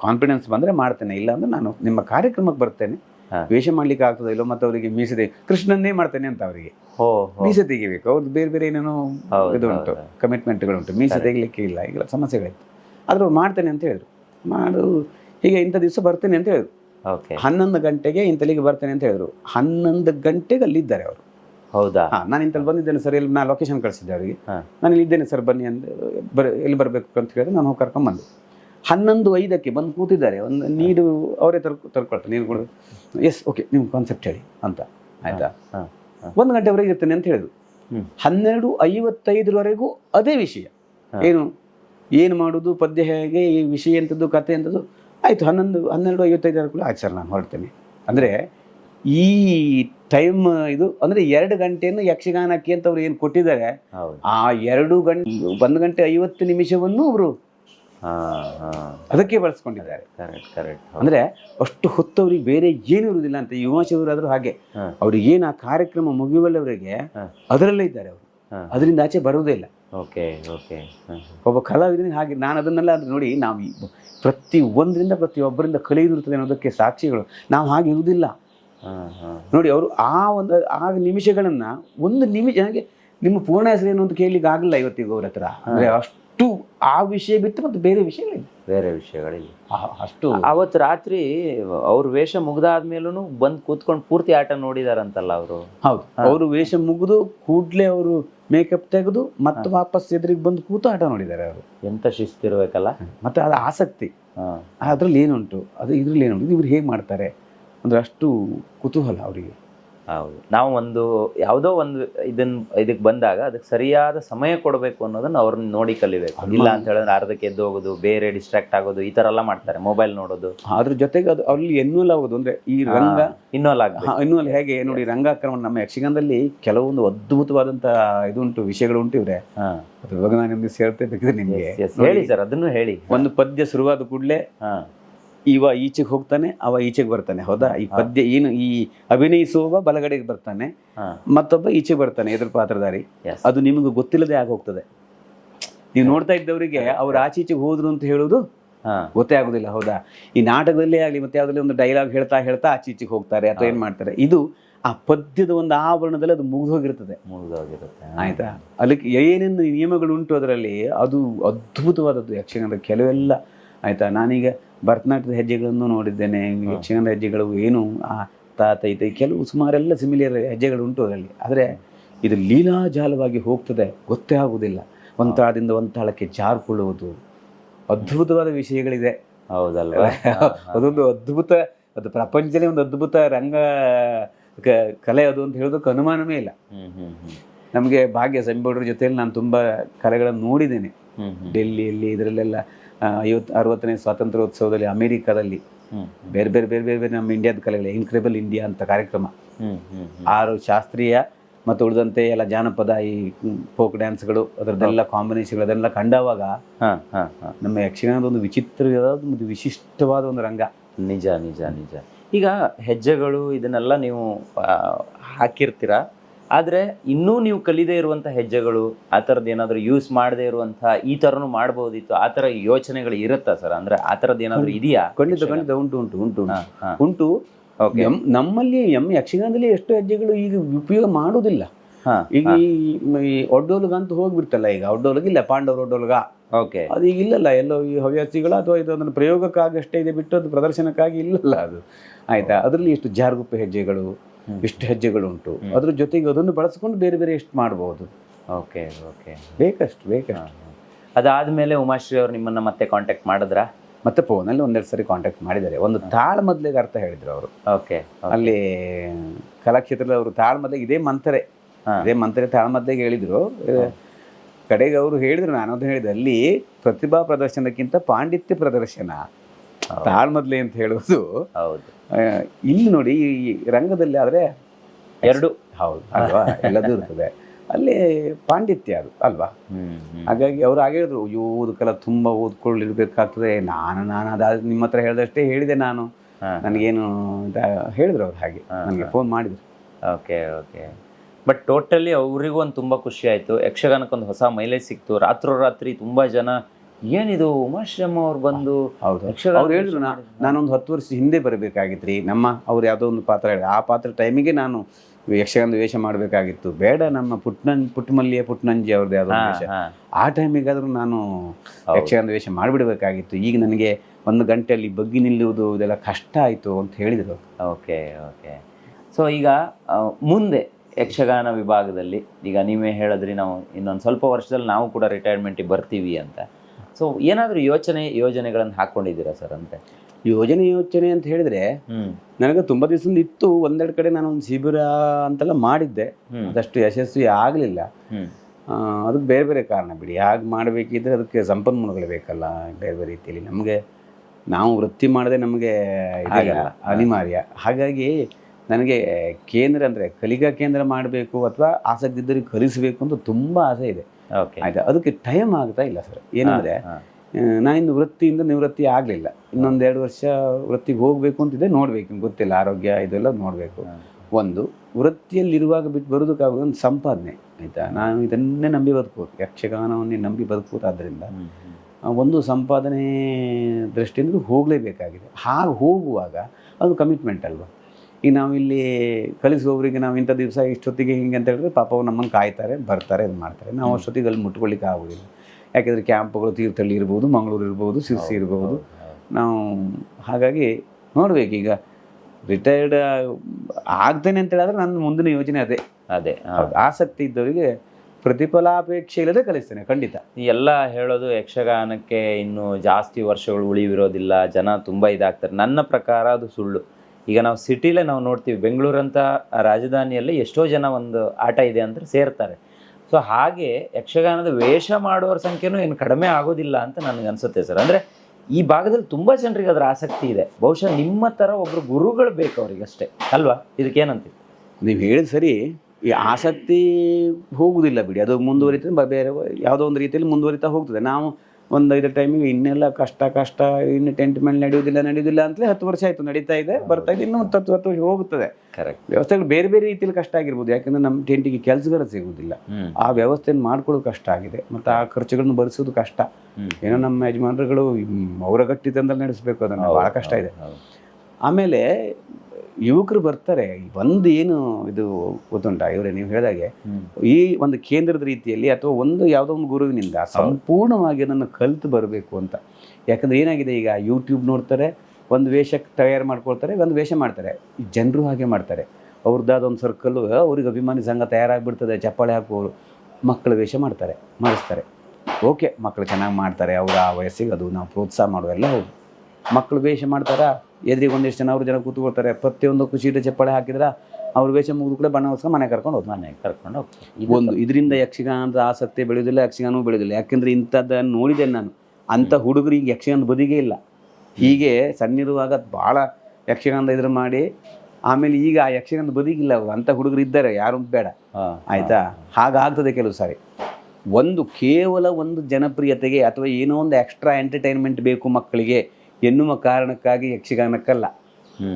ಕಾನ್ಫಿಡೆನ್ಸ್ ಬಂದರೆ ಮಾಡ್ತೇನೆ. ಇಲ್ಲ ಅಂದ್ರೆ ನಾನು ನಿಮ್ಮ ಕಾರ್ಯಕ್ರಮಕ್ಕೆ ಬರ್ತೇನೆ. ವೇಷ ಮಾಡ್ಲಿಕ್ಕೆ ಆಗ್ತದೆ ಇಲ್ಲೋ ಮತ್ತೆ ಅವರಿಗೆ ಮೀಸದೆ ಕೃಷ್ಣನ್ನೇ ಮಾಡ್ತೇನೆ ಅಂತ ಅವರಿಗೆ. ಮೀಸೆ ತೆಗಿಬೇಕು. ಅವ್ರದ್ದು ಬೇರೆ ಬೇರೆ ಏನೇನೋ ಇದು ಉಂಟು. ಕಮಿಟ್ಮೆಂಟ್ಗಳುಂಟು ಮೀಸೆ ತೆಗಿಲಿಕ್ಕೆ ಇಲ್ಲ ಈಗೆಲ್ಲ ಸಮಸ್ಯೆಗಳಿತ್ತು ಆದ್ರೆ ಮಾಡ್ತೇನೆ ಅಂತ ಹೇಳಿದ್ರು. ಮಾಡು ಹೀಗೆ ಇಂಥ ದಿವಸ ಬರ್ತೇನೆ ಅಂತ ಹೇಳಿದ್ರು. ಓಕೆ. ಹನ್ನೊಂದು ಗಂಟೆಗೆ ಇಂತಲ್ಲಿಗೆ ಬರ್ತೇನೆ ಅಂತ ಹೇಳಿದ್ರು. ಹನ್ನೊಂದು ಗಂಟೆಗೆ ಅಲ್ಲಿದ್ದಾರೆ ಅವರು. ಹೌದಾ? ನಾನು ಇಂತಲ್ಲಿ ಬಂದಿದ್ದೇನೆ ಸರ್ ಇಲ್ಲಿ ನಾನು ಲೊಕೇಶನ್ ಕಳಿಸಿದ್ದೆ ಅವರಿಗೆ. ನಾನು ಇಲ್ಲಿ ಇದ್ದೇನೆ ಸರ್ ಬನ್ನಿ ಅಂತ ಬರ ಎಲ್ಲಿ ಬರಬೇಕು ಅಂತ ಹೇಳಿದ್ರೆ ನಾನು ಹೋಗಿ ಕರ್ಕೊಂಬಂದೆ. ಹನ್ನೊಂದು ಐದಕ್ಕೆ ಬಂದು ಕೂತಿದ್ದಾರೆ. ಒಂದು ನೀರು ಅವರೇ ತರ್ ತರ್ಕೊಳ್ತಾರೆ ಕೊಡು. ಎಸ್ ಓಕೆ ನಿಮ್ಮ ಕಾನ್ಸೆಪ್ಟ್ ಹೇಳಿ ಅಂತ. ಆಯ್ತಾ? ಒಂದು ಗಂಟೆವರೆಗೆ ಇರ್ತೇನೆ ಅಂತ ಹೇಳಿದ್ರು. ಹನ್ನೆರಡು ಐವತ್ತೈದರವರೆಗೂ ಅದೇ ವಿಷಯ. ಏನು? ಏನು ಮಾಡೋದು ಪದ್ಯ ಹೇಗೆ ಈ ವಿಷಯ ಎಂಥದ್ದು ಕತೆ ಎಂಥದ್ದು? ಆಯಿತು ಹನ್ನೊಂದು ಹನ್ನೆರಡು ಐವತ್ತೈದು ಕೂಡ ಆಯ್ತು ಸರ್ ನಾನು ಹೊರಡ್ತೇನೆ. ಅಂದರೆ ಈ ಟೈಮ್ ಇದು ಅಂದರೆ ಎರಡು ಗಂಟೆಯನ್ನು ಯಕ್ಷಗಾನಕ್ಕೆ ಅಂತ ಅವ್ರು ಏನು ಕೊಟ್ಟಿದ್ದಾರೆ ಆ ಎರಡು ಗಂಟೆ ಒಂದು ಗಂಟೆ ಐವತ್ತು ನಿಮಿಷವನ್ನು ಅವರು ಅದಕ್ಕೆ ಬಳಸ್ಕೊಂಡಿದ್ದಾರೆ. ಕರೆಕ್ಟ್ ಕರೆಕ್ಟ್ ಅಂದ್ರೆ ಅಷ್ಟು ಹೊತ್ತು ಅವ್ರಿಗೆ ಬೇರೆ ಏನು ಇರುವುದಿಲ್ಲ ಅಂತ ಯುವಶಿವರಾದ್ರೂ ಹಾಗೆ. ಅವ್ರಿಗೆ ಏನು ಆ ಕಾರ್ಯಕ್ರಮ ಮುಗಿಯುವಲ್ಲವರಿಗೆ. ಅದರಲ್ಲೇ ಇದ್ದಾರೆ ಅವರು. ಅದರಿಂದ ಆಚೆ ಬರುವುದೇ ಇಲ್ಲ. Okay okay. ಒಬ್ಬ ಕಲಾವಿದನಿಗೆ ಹಾಗೆ ನಾನು ಅದನ್ನೆಲ್ಲ ಅದು ನೋಡಿ ನಾವು ಈ ಪ್ರತಿ ಒಂದರಿಂದ ಪ್ರತಿಯೊಬ್ಬರಿಂದ ಕಲಿಯುದಿರ್ತದೆ ಅನ್ನೋದಕ್ಕೆ ಸಾಕ್ಷಿಗಳು. ನಾವು ಹಾಗೆ ಇರುವುದಿಲ್ಲ. ನೋಡಿ ಅವರು ಆ ಒಂದು ಆ ನಿಮಿಷಗಳನ್ನು ಒಂದು ನಿಮಿಷ ನನಗೆ ನಿಮ್ಮ ಪೂರ್ಣ ಹೆಸರು ಏನು ಅಂತ ಕೇಳಲಿಕ್ಕೆ ಆಗಲ್ಲ ಇವತ್ತಿಗೂ ಅವ್ರ ಹತ್ರ. ಅಂದರೆ ಅಷ್ಟು ಆ ವಿಷಯ ಬಿಟ್ಟು ಮತ್ತು ಬೇರೆ ವಿಷಯಗಳಿಲ್ಲ. ಬೇರೆ ವಿಷಯಗಳಿಲ್ಲ. ಅಷ್ಟು ಅವತ್ತು ರಾತ್ರಿ ಅವ್ರ ವೇಷ ಮುಗ್ದಾದ್ಮೇಲೂ ಬಂದು ಕೂತ್ಕೊಂಡು ಪೂರ್ತಿ ಆಟ ನೋಡಿದಾರಂತಲ್ಲ ಅವರು. ಹೌದು. ಅವರು ವೇಷ ಮುಗಿದು ಕೂಡ್ಲೆ ಅವರು ಮೇಕಪ್ ತೆಗೆದು ಮತ್ತೆ ವಾಪಸ್ ಎದುರಿಗೆ ಬಂದು ಕೂತು ಆಟ ನೋಡಿದ್ದಾರೆ ಅವರು. ಎಂತ ಶಿಸ್ತಿರ್ಬೇಕಲ್ಲ ಮತ್ತೆ ಅದು ಆಸಕ್ತಿ. ಅದರಲ್ಲಿ ಅದ್ರಲ್ಲಿ ಏನುಂಟು? ಅದು ಇದ್ರಲ್ಲಿ ಏನುಂಟು? ಇವ್ರು ಹೇಗೆ ಮಾಡ್ತಾರೆ? ಅಂದ್ರೆ ಅಷ್ಟು ಕುತೂಹಲ ಅವರಿಗೆ. ಹೌದು. ನಾವು ಒಂದು ಯಾವುದೋ ಒಂದು ಇದನ್ ಇದಕ್ಕೆ ಬಂದಾಗ ಅದಕ್ಕೆ ಸರಿಯಾದ ಸಮಯ ಕೊಡಬೇಕು ಅನ್ನೋದನ್ನ ಅವ್ರನ್ನ ನೋಡಿ ಕಲಿಬೇಕು. ಇಲ್ಲ ಅಂತ ಹೇಳಿದ್ರೆ ಅರ್ಧಕ್ಕೆ ಎದ್ದು ಹೋಗೋದು ಬೇರೆ ಡಿಸ್ಟ್ರಾಕ್ಟ್ ಆಗೋದು ಈ ಥರ ಎಲ್ಲ ಮಾಡ್ತಾರೆ ಮೊಬೈಲ್ ನೋಡೋದು. ಅದ್ರ ಜೊತೆಗೆ ಅದು ಅಲ್ಲಿ ಎನ್ನುವಲ್ ಆಗೋದು. ಅಂದ್ರೆ ಈ ರಂಗ ಇನ್ವಾಲ್ ಆಗ ಇನ್ವಾಲ್ ಹೇಗೆ? ನೋಡಿ ರಂಗಾಕ್ರಮಣ ನಮ್ಮ ಯಕ್ಷಗಾನದಲ್ಲಿ ಕೆಲವೊಂದು ಅದ್ಭುತವಾದಂತ ಇದುಂಟು ವಿಷಯಗಳುಂಟು ಇವ್ರೆ. ಹಾ. ಅದ್ರ ಬಗ್ಗೆ ನಾನು ನಿಮ್ಗೆ. ಸೇರ್ತೇ ಬೇಕಿದ್ರೆ ನಿಮ್ಗೆ. ಹೇಳಿ ಸರ್ ಅದನ್ನು ಹೇಳಿ. ಒಂದು ಪದ್ಯ ಶುರುವಾದ ಕೂಡಲೇ ಹಾ. ಇವ ಈಚೆಗೆ ಹೋಗ್ತಾನೆ ಅವ ಈಚೆಗೆ ಬರ್ತಾನೆ. ಹೌದಾ? ಈ ಪದ್ಯ ಏನು ಈ ಅಭಿನಯಿಸುವವ ಬಲಗಡೆಗೆ ಬರ್ತಾನೆ ಮತ್ತೊಬ್ಬ ಈಚೆಗೆ ಬರ್ತಾನೆ ಎದುರು ಪಾತ್ರಧಾರಿ. ಅದು ನಿಮಗೆ ಗೊತ್ತಿಲ್ಲದೆ ಆಗೋಗ್ತದೆ ನೀವು ನೋಡ್ತಾ ಇದ್ದವರಿಗೆ ಅವ್ರು ಆಚೆ ಈಚೆಗೆ ಹೋದ್ರು ಅಂತ ಹೇಳೋದು ಗೊತ್ತೇ ಆಗುದಿಲ್ಲ ಹೌದಾ? ಈ ನಾಟಕದಲ್ಲೇ ಆಗಲಿ ಮತ್ತೆ ಯಾವ್ದಲ್ಲಿ ಒಂದು ಡೈಲಾಗ್ ಹೇಳ್ತಾ ಹೇಳ್ತಾ ಆಚೀಚೆಗೆ ಹೋಗ್ತಾರೆ ಅಥವಾ ಏನ್ ಮಾಡ್ತಾರೆ? ಇದು ಆ ಪದ್ಯದ ಒಂದು ಆವರಣದಲ್ಲಿ ಅದು ಮುಗಿದು ಹೋಗಿರ್ತದೆ ಮುಗಿದೋಗಿರುತ್ತೆ ಆಯ್ತಾ? ಅಲ್ಲಿ ಏನೇನು ನಿಯಮಗಳು ಉಂಟು ಅದರಲ್ಲಿ ಅದು ಅದ್ಭುತವಾದದ್ದು ಯಕ್ಷಗಾನದ ಕೆಲವೆಲ್ಲ ಆಯ್ತಾ? ನಾನೀಗ ಭರತನಾಟ್ಯದ ಹೆಜ್ಜೆಗಳನ್ನು ನೋಡಿದ್ದೇನೆ ಯಕ್ಷಗಾನದ ಹೆಜ್ಜೆಗಳು ಏನು ಆ ತಾತ ಐತೆ ಕೆಲವು ಸುಮಾರೆಲ್ಲ ಸಿಮಿಲಿಯರ್ ಹೆಜ್ಜೆಗಳು ಉಂಟು ಅದರಲ್ಲಿ. ಆದರೆ ಇದು ಲೀಲಾಜಾಲವಾಗಿ ಹೋಗ್ತದೆ ಗೊತ್ತೇ ಆಗುವುದಿಲ್ಲ ಒಂದು ತಾಳದಿಂದ ಒಂದು ತಾಳಕ್ಕೆ ಜಾರ್ಕೊಳ್ಳುವುದು. ಅದ್ಭುತವಾದ ವಿಷಯಗಳಿದೆ. ಹೌದಲ್ಲ ಅದೊಂದು ಅದ್ಭುತ ಅದು ಪ್ರಪಂಚದಲ್ಲಿ ಒಂದು ಅದ್ಭುತ ರಂಗ ಕ- ಕಲೆ ಅದು ಅಂತ ಹೇಳೋದಕ್ಕೆ ಅನುಮಾನವೇ ಇಲ್ಲ. ನಮಗೆ ಭಾಗ್ಯ ಸಂಬೋಡ್ರ ಜೊತೆಯಲ್ಲಿ ನಾನು ತುಂಬ ಕಲೆಗಳನ್ನು ನೋಡಿದ್ದೇನೆ. ಡೆಲ್ಲಿಯಲ್ಲಿ ಇದರಲ್ಲೆಲ್ಲ ಐವತ್ತು ಅರವತ್ತನೇ ಸ್ವಾತಂತ್ರ್ಯೋತ್ಸವದಲ್ಲಿ ಅಮೆರಿಕಾದಲ್ಲಿ ಬೇರೆ ಬೇರೆ ಬೇರೆ ಬೇರೆ ಬೇರೆ ನಮ್ಮ ಇಂಡಿಯಾದ ಕಲೆಗಳು ಇನ್ಕ್ರೆಬಲ್ ಇಂಡಿಯಾ ಅಂತ ಕಾರ್ಯಕ್ರಮ. ಆರು ಶಾಸ್ತ್ರೀಯ ಮತ್ತು ಉಳಿದಂತೆ ಎಲ್ಲ ಜಾನಪದ ಈ ಫೋಕ್ ಡ್ಯಾನ್ಸ್ಗಳು ಅದರದ್ದೆಲ್ಲ ಕಾಂಬಿನೇಷನ್ ಅದೆಲ್ಲ ಕಂಡವಾಗ ಹಾ ಹಾ ಹಾ. ನಮ್ಮ ಯಕ್ಷಗಾನದ ಒಂದು ವಿಚಿತ್ರವಾದ ಒಂದು ವಿಶಿಷ್ಟವಾದ ಒಂದು ರಂಗ. ನಿಜ ನಿಜ ನಿಜ. ಈಗ ಹೆಜ್ಜೆಗಳು ಇದನ್ನೆಲ್ಲ ನೀವು ಹಾಕಿರ್ತೀರಾ? ಆದರೆ ಇನ್ನೂ ನೀವು ಕಲಿದೇ ಇರುವಂಥ ಹೆಜ್ಜೆಗಳು ಆ ಥರದ್ದು ಏನಾದರೂ ಯೂಸ್ ಮಾಡದೇ ಇರುವಂಥ ಈ ಥರನೂ ಮಾಡ್ಬೋದಿತ್ತು ಆ ಥರ ಯೋಚನೆಗಳು ಇರುತ್ತಾ ಸರ್? ಅಂದರೆ ಆ ಥರದ್ದು ಏನಾದರೂ ಇದೆಯಾ? ಖಂಡಿತ ಖಂಡಿತ ಉಂಟು ಉಂಟು ಉಂಟು ಉಂಟು. ನಮ್ಮಲ್ಲಿ ಎಂ ಯಕ್ಷಗಾನದಲ್ಲಿ ಎಷ್ಟು ಹೆಜ್ಜೆಗಳು ಈಗ ಉಪಯೋಗ ಮಾಡೋದಿಲ್ಲ ಈಗ ಈ ಈ ಒಡ್ಡೋಲಗ ಅಂತ ಹೋಗ್ಬಿಡ್ತಲ್ಲ ಈಗ. ಒಡ್ಡೋಲಗ ಇಲ್ಲ ಪಾಂಡವರು ಒಡ್ಡೋಲಗ ಓಕೆ ಅದು ಈಗ ಇಲ್ಲಲ್ಲ ಎಲ್ಲೋ ಈ ಹವ್ಯಾಸಿಗಳ ಅಥವಾ ಇದು ಅದನ್ನು ಪ್ರಯೋಗಕ್ಕಾಗಷ್ಟೇ ಇದೆ ಬಿಟ್ಟು ಅದು ಪ್ರದರ್ಶನಕ್ಕಾಗಿ ಇಲ್ಲಲ್ಲ ಅದು. ಆಯ್ತಾ? ಅದರಲ್ಲಿ ಎಷ್ಟು ಜಾರುಗುಪ್ಪೆ ಹೆಜ್ಜೆಗಳು. ಇಷ್ಟು ಹೆಜ್ಜೆಗಳುಂಟು. ಅದ್ರ ಜೊತೆಗೆ ಅದನ್ನು ಬಳಸ್ಕೊಂಡು ಬೇರೆ ಬೇರೆ ಎಷ್ಟು ಮಾಡ್ಬೋದು. Okay okay. ಬೇಕಷ್ಟು ಬೇಕಷ್ಟು. ಅದಾದ್ಮೇಲೆ ಉಮಾಶ್ರೀ ಅವ್ರು ನಿಮ್ಮನ್ನ ಮತ್ತೆ ಕಾಂಟ್ಯಾಕ್ಟ್ ಮಾಡಿದ್ರಾ? ಮತ್ತೆ ಫೋನಲ್ಲಿ ಒಂದೆರಡು ಸರಿ ಕಾಂಟ್ಯಾಕ್ಟ್ ಮಾಡಿದ್ದಾರೆ. ಒಂದು ತಾಳ್ಮದ್ಲೆಗೆ ಅರ್ಥ ಹೇಳಿದ್ರು ಅವರು. ಓಕೆ ಅಲ್ಲಿ ಕಲಾಕ್ಷೇತ್ರದಲ್ಲಿ ಅವರು ತಾಳ್ಮದ್ಲೆಗೆ ಇದೇ ಮಂತ್ರೆ. ಇದೇ ಮಂತ್ರೆ ತಾಳ್ಮದ್ಲೆಗೆ ಹೇಳಿದ್ರು. ಅಹ್, ಕಡೆಗೆ ಅವರು ಹೇಳಿದ್ರು ನಾನು ಅಂತ ಹೇಳಿದೆ. ಅಲ್ಲಿ ಪ್ರತಿಭಾ ಪ್ರದರ್ಶನಕ್ಕಿಂತ ಪಾಂಡಿತ್ಯ ಪ್ರದರ್ಶನ. ತಾಳ್ಮದ್ಲೆ ಅಂತ ಹೇಳೋದು ಹೌದು. ಇಲ್ಲಿ ನೋಡಿ ಈ ರಂಗದಲ್ಲಿ ಆದ್ರೆ ಎರಡು. ಹೌದು ಅಲ್ವಾ? ಎಲ್ಲದೂ ಇರ್ತದೆ ಅಲ್ಲಿ ಪಾಂಡಿತ್ಯ ಅದು ಅಲ್ವಾ? ಹಾಗಾಗಿ ಅವ್ರು ಹಾಗೆ ಹೇಳಿದ್ರು ಅಯ್ಯೋ ಓದಕ್ಕೆಲ್ಲ ತುಂಬ ಓದ್ಕೊಳ್ಳಿರ್ಬೇಕಾಗ್ತದೆ. ನಾನು ನಾನು ಅದಾದ ನಿಮ್ಮ ಹತ್ರ ಹೇಳ್ದಷ್ಟೇ ಹೇಳಿದೆ ನಾನು. ನನಗೇನು ಅಂತ ಹೇಳಿದ್ರು ಅವ್ರು ಹಾಗೆ. ನನಗೆ ಫೋನ್ ಮಾಡಿದ್ರು. Okay okay. ಬಟ್ ಟೋಟಲಿ ಅವರಿಗೂ ಒಂದು ತುಂಬ ಖುಷಿ ಆಯಿತು. ಯಕ್ಷಗಾನಕ್ಕೊಂದು ಹೊಸ ಮೈಲೇಜ್ ಸಿಕ್ತು. ರಾತ್ರೋರಾತ್ರಿ ತುಂಬ ಜನ ಏನಿದು? ಉಮಾಶ್ರಮ ಅವ್ರು ಬಂದು ಹೌದು. ಅವ್ರು ಹೇಳಿದ್ರು ನಾ ನಾನೊಂದು ಹತ್ತು ವರ್ಷ ಹಿಂದೆ ಬರಬೇಕಾಗಿತ್ತು ರೀ ನಮ್ಮ ಅವ್ರು ಯಾವುದೋ ಒಂದು ಪಾತ್ರ ಹೇಳಿದ್ರು. ಆ ಪಾತ್ರ ಟೈಮಿಗೆ ನಾನು ಯಕ್ಷಗಾನ ವೇಷ ಮಾಡಬೇಕಾಗಿತ್ತು. ಬೇಡ ನಮ್ಮ ಪುಟ್ನನ್ ಪುಟ್ಟಮಲ್ಲಿಯ ಪುಟ್ನಂಜಿ ಅವ್ರದ್ದು ಯಾವುದೋ ವೇಷ. ಆ ಟೈಮಿಗಾದ್ರೂ ನಾನು ಯಕ್ಷಗಾನ ವೇಷ ಮಾಡಿಬಿಡಬೇಕಾಗಿತ್ತು. ಈಗ ನನಗೆ ಒಂದು ಗಂಟೆಯಲ್ಲಿ ಬಗ್ಗಿ ನಿಲ್ಲುವುದು ಇದೆಲ್ಲ ಕಷ್ಟ ಆಯಿತು ಅಂತ ಹೇಳಿದರು ಓಕೆ ಓಕೆ. ಸೊ ಈಗ ಮುಂದೆ ಯಕ್ಷಗಾನ ವಿಭಾಗದಲ್ಲಿ ಈಗ ನೀವೇ ಹೇಳಿದ್ರಿ ನಾವು ಇನ್ನೊಂದು ಸ್ವಲ್ಪ ವರ್ಷದಲ್ಲಿ ನಾವು ಕೂಡ ರಿಟೈರ್ಮೆಂಟಿಗೆ ಬರ್ತೀವಿ ಅಂತ. ಸೊ ಏನಾದರೂ ಯೋಚನೆ ಯೋಜನೆಗಳನ್ನು ಹಾಕ್ಕೊಂಡಿದ್ದೀರಾ ಸರ್ ಅಂತೆ? ಯೋಜನೆ ಯೋಚನೆ ಅಂತ ಹೇಳಿದ್ರೆ ನನಗೆ ತುಂಬಾ ದಿವಸದಿಂದ ಇತ್ತು. ಒಂದೆರಡು ಕಡೆ ನಾನು ಒಂದು ಶಿಬಿರ ಅಂತೆಲ್ಲ ಮಾಡಿದ್ದೆ. ಅದಷ್ಟು ಯಶಸ್ವಿ ಆಗಲಿಲ್ಲ. ಅದಕ್ಕೆ ಬೇರೆ ಬೇರೆ ಕಾರಣ ಬಿಡಿ. ಹಾಗೆ ಮಾಡಬೇಕಿದ್ರೆ ಅದಕ್ಕೆ ಸಂಪನ್ಮೂಲಗಳು ಬೇಕಲ್ಲ ಬೇರೆ ಬೇರೆ ರೀತಿಯಲ್ಲಿ. ನಮಗೆ ನಾವು ವೃತ್ತಿ ಮಾಡದೆ ನಮಗೆ. ಅನಿವಾರ್ಯ. ಹಾಗಾಗಿ ನನಗೆ ಕೇಂದ್ರ ಅಂದರೆ ಕಲಿಕಾ ಕೇಂದ್ರ ಮಾಡಬೇಕು ಅಥವಾ ಆಸಕ್ತಿ ಇದ್ದರೆ ಕಲಿಸಬೇಕು ಅಂತ ತುಂಬ ಆಸೆ ಇದೆ. ಆಯ್ತಾ? ಅದಕ್ಕೆ ಟೈಮ್ ಆಗ್ತಾ ಇಲ್ಲ ಸರ್ ಏನಂದ್ರೆ ನಾನಿಂದು ವೃತ್ತಿಯಿಂದ ನಿವೃತ್ತಿ ಆಗಲಿಲ್ಲ. ಇನ್ನೊಂದೆರಡು ವರ್ಷ ವೃತ್ತಿಗೆ ಹೋಗಬೇಕು ಅಂತಿದೆ ನೋಡಬೇಕು. ಗೊತ್ತಿಲ್ಲ ಆರೋಗ್ಯ ಇದೆಲ್ಲ ನೋಡಬೇಕು. ಒಂದು ವೃತ್ತಿಯಲ್ಲಿರುವಾಗ ಬಿಟ್ಟು ಬರೋದಕ್ಕಾಗ ಒಂದು ಸಂಪಾದನೆ ಆಯಿತಾ? ನಾನು ಇದನ್ನೇ ನಂಬಿ ಬದುಕೋದು ಯಕ್ಷಗಾನವನ್ನೇ ನಂಬಿ ಬದುಕೋದಾದ್ರಿಂದ ಒಂದು ಸಂಪಾದನೆ ದೃಷ್ಟಿಯಿಂದ ಹೋಗಲೇಬೇಕಾಗಿದೆ. ಹಾಗೆ ಹೋಗುವಾಗ ಅದು ಕಮಿಟ್ಮೆಂಟ್ ಅಲ್ವಾ? ಈಗ ನಾವಿಲ್ಲಿ ಇಲ್ಲಿ ಕಲಿಸುವವರಿಗೆ ನಾವು ಇಂಥ ದಿವಸ ಇಷ್ಟೊತ್ತಿಗೆ ಹಿಂಗೆ ಅಂತ ಹೇಳಿದ್ರೆ ಪಾಪ ಅವ್ರು ನಮ್ಮನ್ನು ಕಾಯ್ತಾರೆ ಬರ್ತಾರೆ ಇದು ಮಾಡ್ತಾರೆ. ನಾವು ಅಷ್ಟೊತ್ತಿಗೆ ಅಲ್ಲಿ ಮುಟ್ಕೊಳ್ಳಿಕ್ಕೆ ಆಗೋದಿಲ್ಲ ಯಾಕೆಂದರೆ ಕ್ಯಾಂಪ್ಗಳು ತೀರ್ಥಳ್ಳಿ ಇರ್ಬೋದು ಮಂಗಳೂರು ಇರ್ಬೋದು ಸಿರ್ಸಿ ಇರ್ಬೋದು. ನಾವು ಹಾಗಾಗಿ ನೋಡ್ಬೇಕು ಈಗ ರಿಟೈರ್ಡ್ ಆಗ್ತೇನೆ ಅಂತ ಹೇಳಿದ್ರೆ ನನ್ನ ಮುಂದಿನ ಯೋಜನೆ ಅದೇ. ಅದೇ ಆಸಕ್ತಿ ಇದ್ದವರಿಗೆ ಪ್ರತಿಫಲಾಪೇಕ್ಷೆ ಇಲ್ಲದೆ ಕಲಿಸ್ತೇನೆ ಖಂಡಿತ. ಎಲ್ಲ ಹೇಳೋದು ಯಕ್ಷಗಾನಕ್ಕೆ ಇನ್ನು ಜಾಸ್ತಿ ವರ್ಷಗಳು ಉಳಿವಿರೋದಿಲ್ಲ ಜನ ತುಂಬ ಇದಾಗ್ತಾರೆ. ನನ್ನ ಪ್ರಕಾರ ಅದು ಸುಳ್ಳು. ಈಗ ನಾವು ಸಿಟಿಲೇ ನಾವು ನೋಡ್ತೀವಿ ಬೆಂಗಳೂರಂಥ ರಾಜಧಾನಿಯಲ್ಲಿ ಎಷ್ಟೋ ಜನ ಒಂದು ಆಟ ಇದೆ ಅಂತ ಸೇರ್ತಾರೆ. ಸೊ ಹಾಗೆ ಯಕ್ಷಗಾನದ ವೇಷ ಮಾಡೋರ ಸಂಖ್ಯೆನೂ ಏನು ಕಡಿಮೆ ಆಗೋದಿಲ್ಲ ಅಂತ ನನಗೆ ಅನಿಸುತ್ತೆ ಸರ್. ಅಂದರೆ ಈ ಭಾಗದಲ್ಲಿ ತುಂಬ ಜನರಿಗೆ ಅದರ ಆಸಕ್ತಿ ಇದೆ. ಬಹುಶಃ ನಿಮ್ಮ ಥರ ಒಬ್ಬರು ಗುರುಗಳು ಬೇಕು ಅವ್ರಿಗಷ್ಟೇ ಅಲ್ವಾ? ಇದಕ್ಕೇನಂತೀವಿ ನೀವು ಹೇಳಿದ ಸರಿ, ಈ ಆಸಕ್ತಿ ಹೋಗುವುದಿಲ್ಲ ಬಿಡಿ. ಅದು ಮುಂದುವರಿತ ಬೇರೆ ಯಾವುದೋ ಒಂದು ರೀತಿಯಲ್ಲಿ ಮುಂದುವರಿತಾ ಹೋಗ್ತದೆ. ನಾವು ಒಂದು ಐದು ಟೈಮಿಗೆ ಇನ್ನೆಲ್ಲ ಕಷ್ಟ ಕಷ್ಟ ಇನ್ನು ಟೆಂಟ್ ಮೇಲೆ ನಡೆಯುವುದಿಲ್ಲ ನಡೆಯುವುದಿಲ್ಲ ಅಂತಲೇ ಹತ್ತು ವರ್ಷ ಆಯಿತು ನಡೀತಾ ಇದೆ ಬರ್ತಾ ಇದೆ ಇನ್ನೂ ಹತ್ತು ಹತ್ತು ವರ್ಷ ಹೋಗುತ್ತದೆ. ಕರೆಕ್ಟ್ ವ್ಯವಸ್ಥೆಗಳು ಬೇರೆ ಬೇರೆ ರೀತಿಯಲ್ಲಿ ಕಷ್ಟ ಆಗಿರ್ಬೋದು ಯಾಕಂದ್ರೆ ನಮ್ಮ ಟೆಂಟಿಗೆ ಕೆಲಸಗಳು ಸಿಗುವುದಿಲ್ಲ. ಆ ವ್ಯವಸ್ಥೆಯನ್ನು ಮಾಡ್ಕೊಳ್ಳೋದು ಕಷ್ಟ ಆಗಿದೆ ಮತ್ತು ಆ ಖರ್ಚುಗಳನ್ನು ಭರಿಸೋದು ಕಷ್ಟ. ಏನೋ ನಮ್ಮ ಯಜಮಾನರುಗಳು ಅವರ ಗಟ್ಟಿ ತಂದಲ್ಲಿ ನಡೆಸಬೇಕು ಅದನ್ನು ಭಾಳ ಕಷ್ಟ ಇದೆ. ಆಮೇಲೆ ಯುವಕರು ಬರ್ತಾರೆ ಒಂದು ಏನು ಇದು ಗೊತ್ತುಂಟ? ಇವರೇ ನೀವು ಹೇಳಿದಾಗೆ. ಈ ಒಂದು ಕೇಂದ್ರದ ರೀತಿಯಲ್ಲಿ ಅಥವಾ ಒಂದು ಯಾವುದೋ ಒಂದು ಗುರುವಿನಿಂದ ಸಂಪೂರ್ಣವಾಗಿ ಅದನ್ನು ಕಲಿತು ಬರಬೇಕು ಅಂತ. ಯಾಕಂದ್ರೆ ಏನಾಗಿದೆ ಈಗ ಯೂಟ್ಯೂಬ್ ನೋಡ್ತಾರೆ ಒಂದು ವೇಷಕ್ಕೆ ತಯಾರು ಮಾಡ್ಕೊಳ್ತಾರೆ ಒಂದು ವೇಷ ಮಾಡ್ತಾರೆ. ಜನರು ಹಾಗೆ ಮಾಡ್ತಾರೆ. ಅವ್ರದ್ದಾದ ಒಂದು ಸರ್ಕಲ್ಲು ಅವ್ರಿಗೆ ಅಭಿಮಾನಿ ಸಂಘ ತಯಾರಾಗಿಬಿಡ್ತದೆ ಚಪ್ಪಾಳೆ ಹಾಕುವವರು. ಮಕ್ಕಳ ವೇಷ ಮಾಡ್ತಾರೆ ಮಾಡಿಸ್ತಾರೆ. ಓಕೆ ಮಕ್ಕಳು ಚೆನ್ನಾಗಿ ಮಾಡ್ತಾರೆ ಅವರ ಆ ವಯಸ್ಸಿಗೆ ಅದು ನಾವು ಪ್ರೋತ್ಸಾಹ ಮಾಡುವೆಲ್ಲ ಹೌದು. ಮಕ್ಕಳು ವೇಷ ಮಾಡ್ತಾರಾ? ಎದುರಿಗೆ ಒಂದಿಷ್ಟು ಜನ ಅವ್ರ ಜನ ಕೂತ್ಕೊಳ್ತಾರೆ. ಪ್ರತಿಯೊಂದಕ್ಕೂ ಚೀಟ ಚಪ್ಪಾಳೆ ಹಾಕಿದ್ರೆ ಅವ್ರ ವೇಷ ಮುಗಿದು ಕೂಡ ಬಣ್ಣ ಹೊಸ ಮನೆ ಕರ್ಕೊಂಡು ಹೋದ್ ಮನೆ ಕರ್ಕೊಂಡು ಹೋಗ್ತಾರೆ ಒಂದು ಇದರಿಂದ ಯಕ್ಷಗಾನದ ಆಸಕ್ತಿ ಬೆಳೆಯೋದಿಲ್ಲ ಯಕ್ಷಗಾನವೂ ಬೆಳೆಯೋದಿಲ್ಲ. ಯಾಕೆಂದ್ರೆ ಇಂಥದ್ದನ್ನು ನೋಡಿದೆ ನಾನು. ಅಂಥ ಹುಡುಗರು ಈಗ ಯಕ್ಷಗಾನದ ಬದಿಗೆ ಇಲ್ಲ. ಹೀಗೆ ಸಣ್ಣಿರುವಾಗ ಭಾಳ ಯಕ್ಷಗಾನದ ಇದ್ರ ಮಾಡಿ ಆಮೇಲೆ ಈಗ ಆ ಯಕ್ಷಗಾನದ ಬದಿಗಿಲ್ಲ ಅವರು ಅಂಥ ಹುಡುಗರು ಇದ್ದಾರೆ ಯಾರು ಬೇಡ. ಆಯ್ತಾ? ಹಾಗಾಗ್ತದೆ ಕೆಲವು ಸಾರಿ. ಒಂದು ಕೇವಲ ಒಂದು ಜನಪ್ರಿಯತೆಗೆ ಅಥವಾ ಏನೋ ಒಂದು ಎಕ್ಸ್ಟ್ರಾ ಎಂಟರ್ಟೈನ್ಮೆಂಟ್ ಬೇಕು ಮಕ್ಕಳಿಗೆ ಎನ್ನುವ ಕಾರಣಕ್ಕಾಗಿ ಯಕ್ಷಗಾನಕ್ಕಲ್ಲ.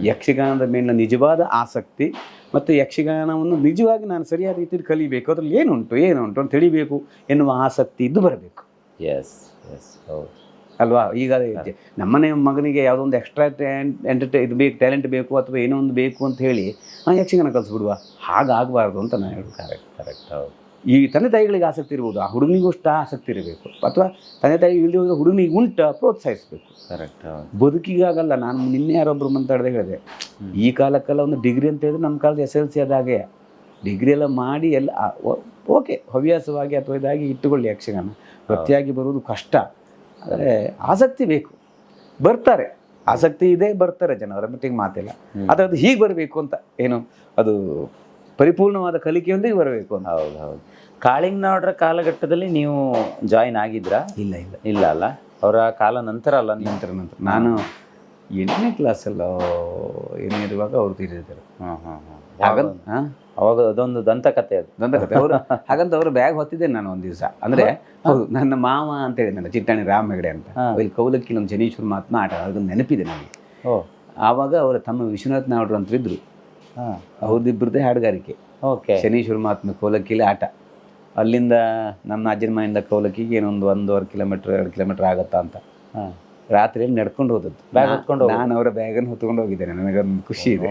ಯಕ್ಷಗಾನದ ಮೇಲಿನ ನಿಜವಾದ ಆಸಕ್ತಿ ಮತ್ತು ಯಕ್ಷಗಾನವನ್ನು ನಿಜವಾಗಿ ನಾನು ಸರಿಯಾದ ರೀತಿಯಲ್ಲಿ ಕಲಿಬೇಕು ಅದರಲ್ಲಿ ಏನುಂಟು ಏನುಂಟು ಅಂತ ತಿಳಿಬೇಕು ಎನ್ನುವ ಆಸಕ್ತಿ ಇದ್ದು ಬರಬೇಕು. ಎಸ್ ಎಸ್ ಹೌದು. ಅಲ್ವಾ? ಈಗ ನಮ್ಮನೆ ಮಗನಿಗೆ ಯಾವುದೋ ಒಂದು ಎಕ್ಸ್ಟ್ರಾ ಎಂಟರ್ಟೈ ಇದು ಬೇಕು ಟ್ಯಾಲೆಂಟ್ ಬೇಕು ಅಥವಾ ಏನೋ ಒಂದು ಬೇಕು ಅಂತ ಹೇಳಿ ಆ ಯಕ್ಷಗಾನ ಕಲಿಸ್ಬಿಡುವ. ಹಾಗಾಗಬಾರ್ದು ಅಂತ ನಾನು ಹೇಳಿ ಕರೆಕ್ಟ್ ಕರೆಕ್ಟ್ ಹೌದು. ಈ ತಂದೆ ತಾಯಿಗಳಿಗೆ ಆಸಕ್ತಿ ಇರ್ಬೋದು ಆ ಹುಡುಗನಿಗೂ ಅಷ್ಟು ಆಸಕ್ತಿ ಇರಬೇಕು. ಅಥವಾ ತಂದೆ ತಾಯಿ ಇಲ್ಲದೆ ಹೋದ ಹುಡುಗನಿಗೆ ಉಂಟ ಪ್ರೋತ್ಸಾಹಿಸಬೇಕು. ಕರೆಕ್ಟ್ ಬದುಕಿಗಾಗಲ್ಲ ನಾನು ನಿನ್ನೆ ಯಾರೊಬ್ಬರು ಮಾತಾಡದೆ ಹೇಳಿದೆ. ಈ ಕಾಲಕ್ಕೆಲ್ಲ ಒಂದು ಡಿಗ್ರಿ ಅಂತ ಹೇಳಿದ್ರೆ ನಮ್ಮ ಕಾಲದ ಎಸ್ ಎಲ್ ಸಿ ಅದಾಗೆ ಡಿಗ್ರಿ ಎಲ್ಲ ಮಾಡಿ ಎಲ್ಲ ಓಕೆ ಹವ್ಯಾಸವಾಗಿ ಅಥವಾ ಇದಾಗಿ ಇಟ್ಟುಕೊಳ್ಳಿ ಯಕ್ಷಗಾನ ಪ್ರತಿಯಾಗಿ ಬರುವುದು ಕಷ್ಟ. ಆದರೆ ಆಸಕ್ತಿ ಬೇಕು. ಬರ್ತಾರೆ. ಆಸಕ್ತಿ ಇದೆ ಬರ್ತಾರೆ ಜನರ ಮಟ್ಟಿಗೆ ಮಾತಿಲ್ಲ. ಆದರೆ ಅದು ಹೀಗೆ ಬರಬೇಕು ಅಂತ ಏನು? ಅದು ಪರಿಪೂರ್ಣವಾದ ಕಲಿಕೆಯೊಂದಿಗೆ ಬರಬೇಕು ಅಂತ. ಹೌದು ಹೌದು. ಕಾಳಿಂಗನವರ ಕಾಲಘಟ್ಟದಲ್ಲಿ ನೀವು ಜಾಯಿನ್ ಆಗಿದ್ರಾ? ಇಲ್ಲ ಇಲ್ಲ. ಇಲ್ಲ ಅಲ್ಲ? ಅವರ ಕಾಲ ನಂತರ ಅಲ್ಲ ನಂತರ ನಂತರ. ನಾನು ಎಂಟನೇ ಕ್ಲಾಸಲ್ಲ ಇರುವಾಗ ಅವ್ರು ತೀರಿದ್ದಾರೆ ಹಾಂ ಹಾಂ ಹಾಂ ಹಾಂ ಅವಾಗ ಅದೊಂದು ದಂತಕತೆ ಅದು. ದಂತಕತೆ ಅವರು ಹಾಗಂತ ಅವರು ಬ್ಯಾಗ್ ಹೊತ್ತಿದ್ದೆ ನಾನು ಒಂದು ದಿವಸ. ಅಂದ್ರೆ ಹೌದು ನನ್ನ ಮಾವ ಅಂತ ಹೇಳಿದ್ನಲ್ಲ ಚಿಟ್ಟಾಣಿ ರಾಮ್ ಹೆಗಡೆ ಅಂತ. ಇಲ್ಲಿ ಕೌಲಕ್ಕಿ ನಮ್ಮ ಜನೇಶ್ವರ ಮಾತನ್ನ ಆಟ ಅದೊಂದು ನೆನಪಿದೆ ನನಗೆ. ಓ. ಆವಾಗ ಅವರ ತಮ್ಮ ವಿಶ್ವನಾಥ್ ನಾವ್ರು ಅಂತ ಇದ್ರು. ಹಾಂ. ಅವ್ರದ್ದಿಬ್ಬರದೇ ಹಾಡುಗಾರಿಕೆ. ಓಕೆ ಶನೀಶ್ವರ ಮಹಾತ್ಮ ಕೋಲಕ್ಕಿಲಿ ಆಟ. ಅಲ್ಲಿಂದ ನಮ್ಮ ಅಜ್ಜನ ಮನೆಯಿಂದ ಕೋಲಕ್ಕಿಗೆ ಏನೊಂದು ಒಂದೂವರೆ ಕಿಲೋಮೀಟರ್ ಎರಡು ಕಿಲೋಮೀಟರ್ ಆಗತ್ತಾ ಅಂತ. ಹಾಂ. ರಾತ್ರಿಯಲ್ಲಿ ನಡ್ಕೊಂಡು ಹೋದದ್ದು. ಬ್ಯಾಗ್ ಹೊತ್ಕೊಂಡು? ನಾನು ಅವರ ಬ್ಯಾಗನ್ನು ಹೊತ್ಕೊಂಡು ಹೋಗಿದ್ದೇನೆ. ನನಗೊಂದು ಖುಷಿ ಇದೆ.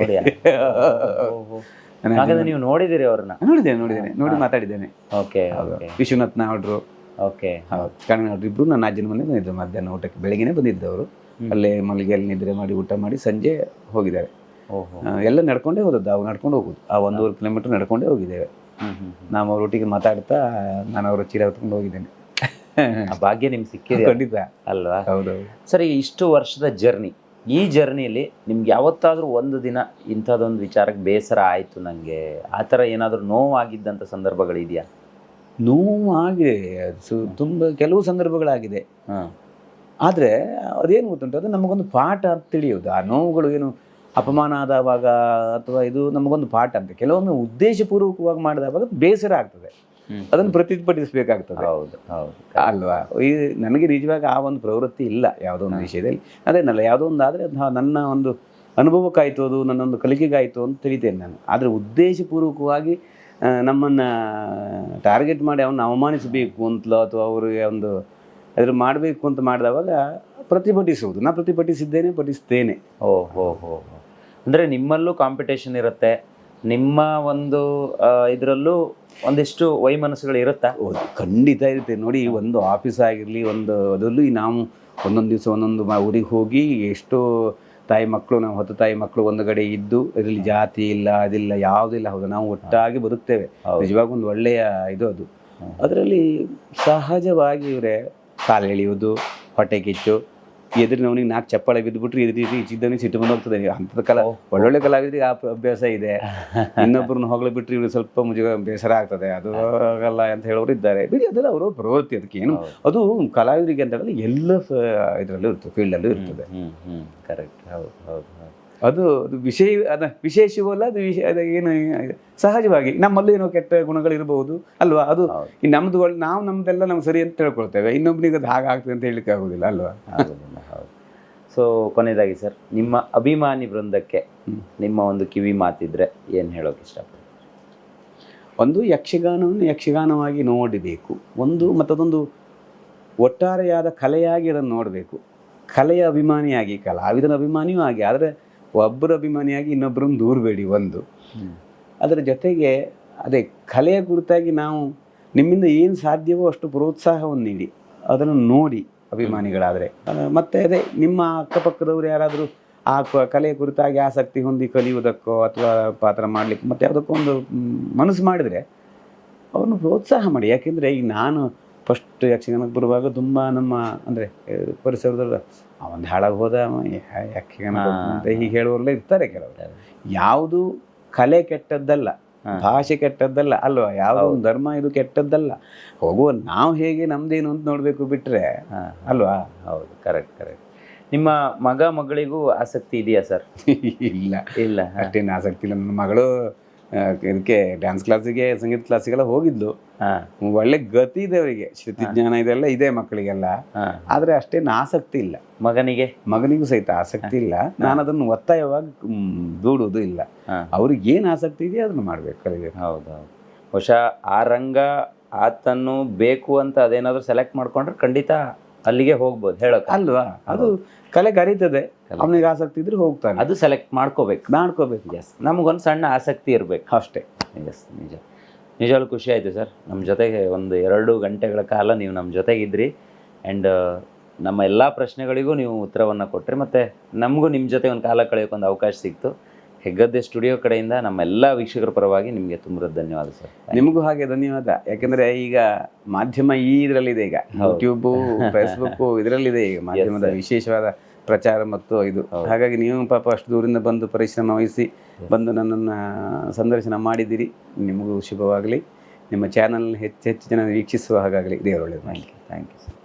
ಹಾಗಾದ್ರೆ ನೀವು ನೋಡಿದಿರಿ ಅವ್ರನ್ನ? ನೋಡಿದ್ದೇನೆ ನೋಡಿದ್ದೇನೆ. ನೋಡಿ ಮಾತಾಡಿದ್ದೇನೆ. ಓಕೆ ವಿಶ್ವನಾಥ್ ನಾಡ್ರು. ಓಕೆ ಹೌದು. ಕಣ್ಣ ಇಬ್ರು ನನ್ನ ಅಜ್ಜನ ಮನೆ ಬಂದಿದ್ದು ಮಧ್ಯಾಹ್ನ ಊಟಕ್ಕೆ. ಬೆಳಗ್ಗೆನೇ ಬಂದಿದ್ದವರು. ಅಲ್ಲೇ ಮಲ್ಲಿಗೆಯಲ್ಲಿ ನಿದ್ರೆ ಮಾಡಿ ಊಟ ಮಾಡಿ ಸಂಜೆ ಹೋಗಿದ್ದಾರೆ. ಎಲ್ಲ ನಡ್ಕೊಂಡೇ ಹೋದದ್ದು. ಅವ್ರು ನಡ್ಕೊಂಡು ಹೋಗುದು. ಆ ಒಂದೂವರೆ ಕಿಲೋಮೀಟರ್ ನಡ್ಕೊಂಡೇ ಹೋಗಿದ್ದೇವೆ. ನಾವು ಅವರೊಟ್ಟಿಗೆ ಮಾತಾಡ್ತಾ ನಾನು ಅವರ ಚೀಲ ಹೊತ್ಕೊಂಡು ಹೋಗಿದ್ದೇನೆ. ಆ ಭಾಗ್ಯ ನಿಮ್ಗೆ ಸಿಕ್ಕಿದೆ ಖಂಡಿತ. ಅಲ್ವಾ? ಹೌದೌದು. ಸರಿ ಇಷ್ಟು ವರ್ಷದ ಜರ್ನಿ. ಈ ಜರ್ನಿಯಲ್ಲಿ ನಿಮ್ಗೆ ಯಾವತ್ತಾದ್ರೂ ಒಂದು ದಿನ ಇಂಥದ್ದೊಂದು ವಿಚಾರಕ್ಕೆ ಬೇಸರ ಆಯಿತು ನನಗೆ ಆ ಥರ ಏನಾದರೂ ನೋವಾಗಿದ್ದಂಥ ಸಂದರ್ಭಗಳಿದೆಯಾ? ನೋವು ಆಗಿದೆ ಸು- ತುಂಬ ಕೆಲವು ಸಂದರ್ಭಗಳಾಗಿದೆ. ಹಾಂ. ಆದರೆ ಅದೇನು ಗೊತ್ತುಂಟು? ಅದು ನಮಗೊಂದು ಪಾಠ ಅಂತ ತಿಳಿಯೋದು ಆ ನೋವುಗಳು ಏನು ಅಪಮಾನ ಆದವಾಗ ಅಥವಾ ಇದು ನಮಗೊಂದು ಪಾಠ ಅಂತ ಕೆಲವೊಮ್ಮೆ ಉದ್ದೇಶಪೂರ್ವಕವಾಗಿ ಮಾಡಿದಾಗ ಬೇಸರ ಆಗ್ತದೆ. ಅದನ್ನು ಪ್ರತಿಭಟಿಸಬೇಕಾಗ್ತದೆ ಹೌದು ಹೌದು. ಅಲ್ವಾ? ಈ ನನಗೆ ನಿಜವಾಗಿ ಆ ಒಂದು ಪ್ರವೃತ್ತಿ ಇಲ್ಲ ಯಾವುದೋ ಒಂದು ವಿಷಯದಲ್ಲಿ. ಅದೇನಲ್ಲ ಯಾವುದೋ ಒಂದು ಆದರೆ ನನ್ನ ಒಂದು ಅನುಭವಕ್ಕಾಯ್ತು ಅದು ನನ್ನೊಂದು ಕಲಿಕೆಗಾಯ್ತು ಅಂತ ತಿಳಿತೇನೆ ನಾನು. ಆದರೆ ಉದ್ದೇಶಪೂರ್ವಕವಾಗಿ ನಮ್ಮನ್ನು ನಮ್ಮನ್ನ ಟಾರ್ಗೆಟ್ ಮಾಡಿ ಅವನ್ನ ಅವಮಾನಿಸಬೇಕು ಅಂತಲೋ ಅಥವಾ ಅವರಿಗೆ ಒಂದು ಅದ್ರ ಮಾಡಬೇಕು ಅಂತ ಮಾಡಿದವಾಗ ಪ್ರತಿಭಟಿಸುವುದು. ನಾನು ಪ್ರತಿಭಟಿಸಿದ್ದೇನೆ ಪಠಿಸ್ತೇನೆ. ಓ ಹೋ ಹೋ. ಅಂದ್ರೆ ನಿಮ್ಮಲ್ಲೂ ಕಾಂಪಿಟೇಷನ್ ಇರುತ್ತೆ. ನಿಮ್ಮ ಒಂದು ಇದರಲ್ಲೂ ಒಂದಿಷ್ಟು ವೈಮನಸ್ಸುಗಳು ಇರುತ್ತಾ? ಖಂಡಿತ ಇರುತ್ತೆ. ನೋಡಿ ಒಂದು ಆಫೀಸ್ ಆಗಿರಲಿ ಒಂದು ಅದರಲ್ಲೂ ನಾವು ಒಂದೊಂದು ದಿವಸ ಒಂದೊಂದು ಊರಿಗೆ ಹೋಗಿ ಎಷ್ಟೋ ತಾಯಿ ಮಕ್ಕಳು ನಾವು ಹೊತ್ತು ತಾಯಿ ಮಕ್ಕಳು ಒಂದು ಕಡೆ ಇದ್ದು ಇದರಲ್ಲಿ ಜಾತಿ ಇಲ್ಲ ಅದಿಲ್ಲ ಯಾವುದಿಲ್ಲ ಹೌದು. ನಾವು ಒಟ್ಟಾಗಿ ಬದುಕ್ತೇವೆ. ನಿಜವಾಗ ಒಂದು ಒಳ್ಳೆಯ ಇದು ಅದು. ಅದರಲ್ಲಿ ಸಹಜವಾಗಿ ಇವರೇ ಕಾಲು ಎಳೆಯುವುದು ಹೊಟ್ಟೆ ಕಿಚ್ಚು ಎದುರಿನವನಿಗೆ ನಾಲ್ಕು ಚಪ್ಪಾಳೆ ಬಿದ್ದುಬಿಟ್ರೆ ಎದುರು ಇದ್ದಿದ್ದವನಿಗೆ ಸಿಟ್ಟು ಬಂದು ಹೋಗ್ತದೆ. ಅಂಥದ್ದು ಕಲ ಒಳ್ಳೊಳ್ಳೆ ಕಲಾವಿದರಿಗೆ ಆ ಅಭ್ಯಾಸ ಇದೆ. ಇನ್ನೊಬ್ಬರನ್ನ ಹೊಗಳ ಬಿಟ್ಟರೆ ಇವ್ರಿಗೆ ಸ್ವಲ್ಪ ಮುಜುಗ ಬೇಸರ ಆಗ್ತದೆ. ಅದು ಆಗಲ್ಲ ಅಂತ ಹೇಳೋರು ಇದ್ದಾರೆ. ಬಿಡಿ ಅದೆಲ್ಲ ಅವರು ಪ್ರವೃತ್ತಿ. ಅದಕ್ಕೆ ಏನು? ಅದು ಕಲಾವಿದರಿಗೆ ಅಂತ ಹೇಳಿದ್ರೆ ಎಲ್ಲ ಇದರಲ್ಲೂ ಇರ್ತದೆ ಫೀಲ್ಡಲ್ಲೂ ಇರ್ತದೆ. ಕರೆಕ್ಟ್ ಹೌದು ಹೌದು ಹೌದು. ಅದು ಅದು ವಿಷಯ ಅದ ವಿಶೇಷವಲ್ಲ ಅದು ವಿಷಯ ಅದು ಏನು ಸಹಜವಾಗಿ ನಮ್ಮಲ್ಲೂ ಏನೋ ಕೆಟ್ಟ ಗುಣಗಳಿರಬಹುದು ಅಲ್ವಾ? ಅದು ನಮ್ದು ಒಳ್ಳೆ ನಾವು ನಮ್ದೆಲ್ಲ ನಮ್ಗೆ ಸರಿ ಅಂತ ತಿಳ್ಕೊಳ್ತೇವೆ. ಇನ್ನೊಬ್ಬನಿಗೆ ಅದು ಹಾಗಾಗ್ತದೆ ಅಂತ ಹೇಳಲಿಕ್ಕೆ ಆಗುದಿಲ್ಲ ಅಲ್ವಾ? ಹೌದು. ಸೊ ಕೊನೆಯದಾಗಿ ಸರ್ ನಿಮ್ಮ ಅಭಿಮಾನಿ ವೃಂದಕ್ಕೆ ನಿಮ್ಮ ಒಂದು ಕಿವಿ ಮಾತಿದ್ರೆ ಏನು ಹೇಳೋಕೆ ಇಷ್ಟಪಡ್ತೀವಿ ಒಂದು ಯಕ್ಷಗಾನವನ್ನು ಯಕ್ಷಗಾನವಾಗಿ ನೋಡಬೇಕು. ಒಂದು ಮತ್ತದೊಂದು ಒಟ್ಟಾರೆಯಾದ ಕಲೆಯಾಗಿ ಅದನ್ನು ನೋಡಬೇಕು. ಕಲೆಯ ಅಭಿಮಾನಿಯಾಗಿ ಕಲಾವಿದನ ಅಭಿಮಾನಿಯೂ ಆಗಿ ಆದರೆ ಒಬ್ಬರ ಅಭಿಮಾನಿಯಾಗಿ ಇನ್ನೊಬ್ಬರನ್ನು ದೂರಬೇಡಿ ಒಂದು. ಅದರ ಜೊತೆಗೆ ಅದೇ ಕಲೆಯ ಕುರಿತಾಗಿ ನಾವು ನಿಮ್ಮಿಂದ ಏನು ಸಾಧ್ಯವೋ ಅಷ್ಟು ಪ್ರೋತ್ಸಾಹವನ್ನು ನೀಡಿ. ಅದನ್ನು ನೋಡಿ ಅಭಿಮಾನಿಗಳಾದರೆ. ಮತ್ತೆ ಅದೇ ನಿಮ್ಮ ಅಕ್ಕಪಕ್ಕದವರು ಯಾರಾದರೂ ಆ ಕಲೆಯ ಕುರಿತಾಗಿ ಆಸಕ್ತಿ ಹೊಂದಿ ಕಲಿಯುವುದಕ್ಕೋ ಅಥವಾ ಪಾತ್ರ ಮಾಡಲಿಕ್ಕೆ ಮತ್ತೆ ಯಾವುದಕ್ಕೋ ಒಂದು ಮನಸ್ಸು ಮಾಡಿದರೆ ಅವ್ರನ್ನ ಪ್ರೋತ್ಸಾಹ ಮಾಡಿ. ಯಾಕೆಂದರೆ ಈಗ ನಾನು ಫಸ್ಟ್ ಯಕ್ಷಗಾನಕ್ಕೆ ಬರುವಾಗ ತುಂಬ ನಮ್ಮ ಅಂದರೆ ಪರಿಸರದವ್ರು ಅವನ್ ಹಾಳಾಗಿ ಹೋದ ಯಕ್ಷಗಾನ ಅಂತ ಹೀಗೆ ಹೇಳುವವರೆಲ್ಲ ಇರ್ತಾರೆ ಕೆಲವರು. ಯಾವುದು ಕಲೆ ಕೆಟ್ಟದ್ದಲ್ಲ ಭಾಷೆ ಕೆಟ್ಟದ್ದಲ್ಲ ಅಲ್ವಾ? ಯಾವುದೋ ಒಂದು ಧರ್ಮ ಇದು ಕೆಟ್ಟದ್ದಲ್ಲ. ಹೋಗುವ ನಾವು ಹೇಗೆ ನಮ್ದೇನು ಅಂತ ನೋಡಬೇಕು ಬಿಟ್ರೆ ಅಲ್ವಾ? ಹೌದು ಕರೆಕ್ಟ್ ಕರೆಕ್ಟ್. ನಿಮ್ಮ ಮಗ ಮಗಳಿಗೂ ಆಸಕ್ತಿ ಇದೆಯಾ ಸರ್? ಇಲ್ಲ. ಇಲ್ಲ. ಅಷ್ಟೇನು ಆಸಕ್ತಿ ಇಲ್ಲ. ನನ್ನ ಮಗಳು ಇದಕ್ಕೆ ಡ್ಯಾನ್ಸ್ ಕ್ಲಾಸಿಗೆ ಸಂಗೀತ ಕ್ಲಾಸಿಗೆಲ್ಲ ಹೋಗಿದ್ಲು ಒಳ್ಳೆ ಗತಿ ಇದೆ ಅವರಿಗೆ. ಶ್ರುತಿ ಜ್ಞಾನ ಇದೆಲ್ಲ ಇದೆ ಮಕ್ಕಳಿಗೆಲ್ಲ. ಆದ್ರೆ ಅಷ್ಟೇನು ಆಸಕ್ತಿ ಇಲ್ಲ. ಮಗನಿಗೆ? ಮಗನಿಗೂ ಸಹಿತ ಆಸಕ್ತಿ ಇಲ್ಲ. ನಾನು ಅದನ್ನು ಒತ್ತಾಯವಾಗಿ ದೂಡುವುದು ಇಲ್ಲ. ಅವ್ರಿಗೆ ಏನು ಆಸಕ್ತಿ ಇದೆಯೋ ಅದನ್ನು ಮಾಡ್ಬೇಕು ಕಲಿಬೇಕು ಹೌದೌದು ಹೊಶ ಬಹುಶಃ ಆ ರಂಗ ಆತನ್ನು ಬೇಕು ಅಂತ ಅದೇನಾದ್ರೂ ಸೆಲೆಕ್ಟ್ ಮಾಡ್ಕೊಂಡ್ರೆ ಖಂಡಿತ ಅಲ್ಲಿಗೆ ಹೋಗ್ಬೋದು ಹೇಳಕ್ ಅಲ್ವಾ? ಅದು ಕಲೆ ಕರೀತದೆ. ಅವನಿಗೆ ಆಸಕ್ತಿ ಇದ್ರೆ ಹೋಗ್ತಾನೆ. ಅದು ಸೆಲೆಕ್ಟ್ ಮಾಡ್ಕೋಬೇಕು. ಮಾಡ್ಕೋಬೇಕು. ಎಸ್ ನಮಗೊಂದು ಸಣ್ಣ ಆಸಕ್ತಿ ಇರಬೇಕು. ಅಷ್ಟೇ. ಎಸ್ ನಿಜ. ನಿಜವಾಗ್ಲೂ ಖುಷಿ ಆಯಿತು ಸರ್. ನಮ್ಮ ಜೊತೆಗೆ ಒಂದು ಎರಡು ಗಂಟೆಗಳ ಕಾಲ ನೀವು ನಮ್ಮ ಜೊತೆಗಿದ್ರಿ ಆ್ಯಂಡ್ ನಮ್ಮ ಎಲ್ಲ ಪ್ರಶ್ನೆಗಳಿಗೂ ನೀವು ಉತ್ತರವನ್ನು ಕೊಟ್ಟರೆ ಮತ್ತು ನಮಗೂ ನಿಮ್ಮ ಜೊತೆ ಒಂದು ಕಾಲ ಕಳೆಯೋಕೆ ಒಂದು ಅವಕಾಶ ಸಿಕ್ತು. ಹೆಗ್ಗದ್ದೆ ಸ್ಟುಡಿಯೋ ಕಡೆಯಿಂದ ನಮ್ಮ ಎಲ್ಲ ವೀಕ್ಷಕರ ಪರವಾಗಿ ನಿಮಗೆ ತುಂಬ ಧನ್ಯವಾದ ಸರ್. ನಿಮಗೂ ಹಾಗೆ ಧನ್ಯವಾದ. ಯಾಕಂದ್ರೆ ಈಗ ಮಾಧ್ಯಮ ಈ ಇದರಲ್ಲಿದೆ ಈಗ. ಯೂಟ್ಯೂಬು ಫೇಸ್ಬುಕ್ ಇದರಲ್ಲಿದೆ ಈಗ ಮಾಧ್ಯಮದ ವಿಶೇಷವಾದ ಪ್ರಚಾರ ಮತ್ತು ಇದು. ಹಾಗಾಗಿ ನೀವು ಪಾಪ ಅಷ್ಟು ದೂರಿಂದ ಬಂದು ಪರಿಶ್ರಮ ವಹಿಸಿ ಬಂದು ನನ್ನನ್ನು ಸಂದರ್ಶನ ಮಾಡಿದ್ದೀರಿ. ನಿಮಗೂ ಶುಭವಾಗಲಿ. ನಿಮ್ಮ ಚಾನಲ್ ಹೆಚ್ಚು ಹೆಚ್ಚು ಜನ ವೀಕ್ಷಿಸುವ ಹಾಗಾಗಲಿ. ದೇವರೊಳ್ಳೆ ಮಾಡಲಿ. Thank you sir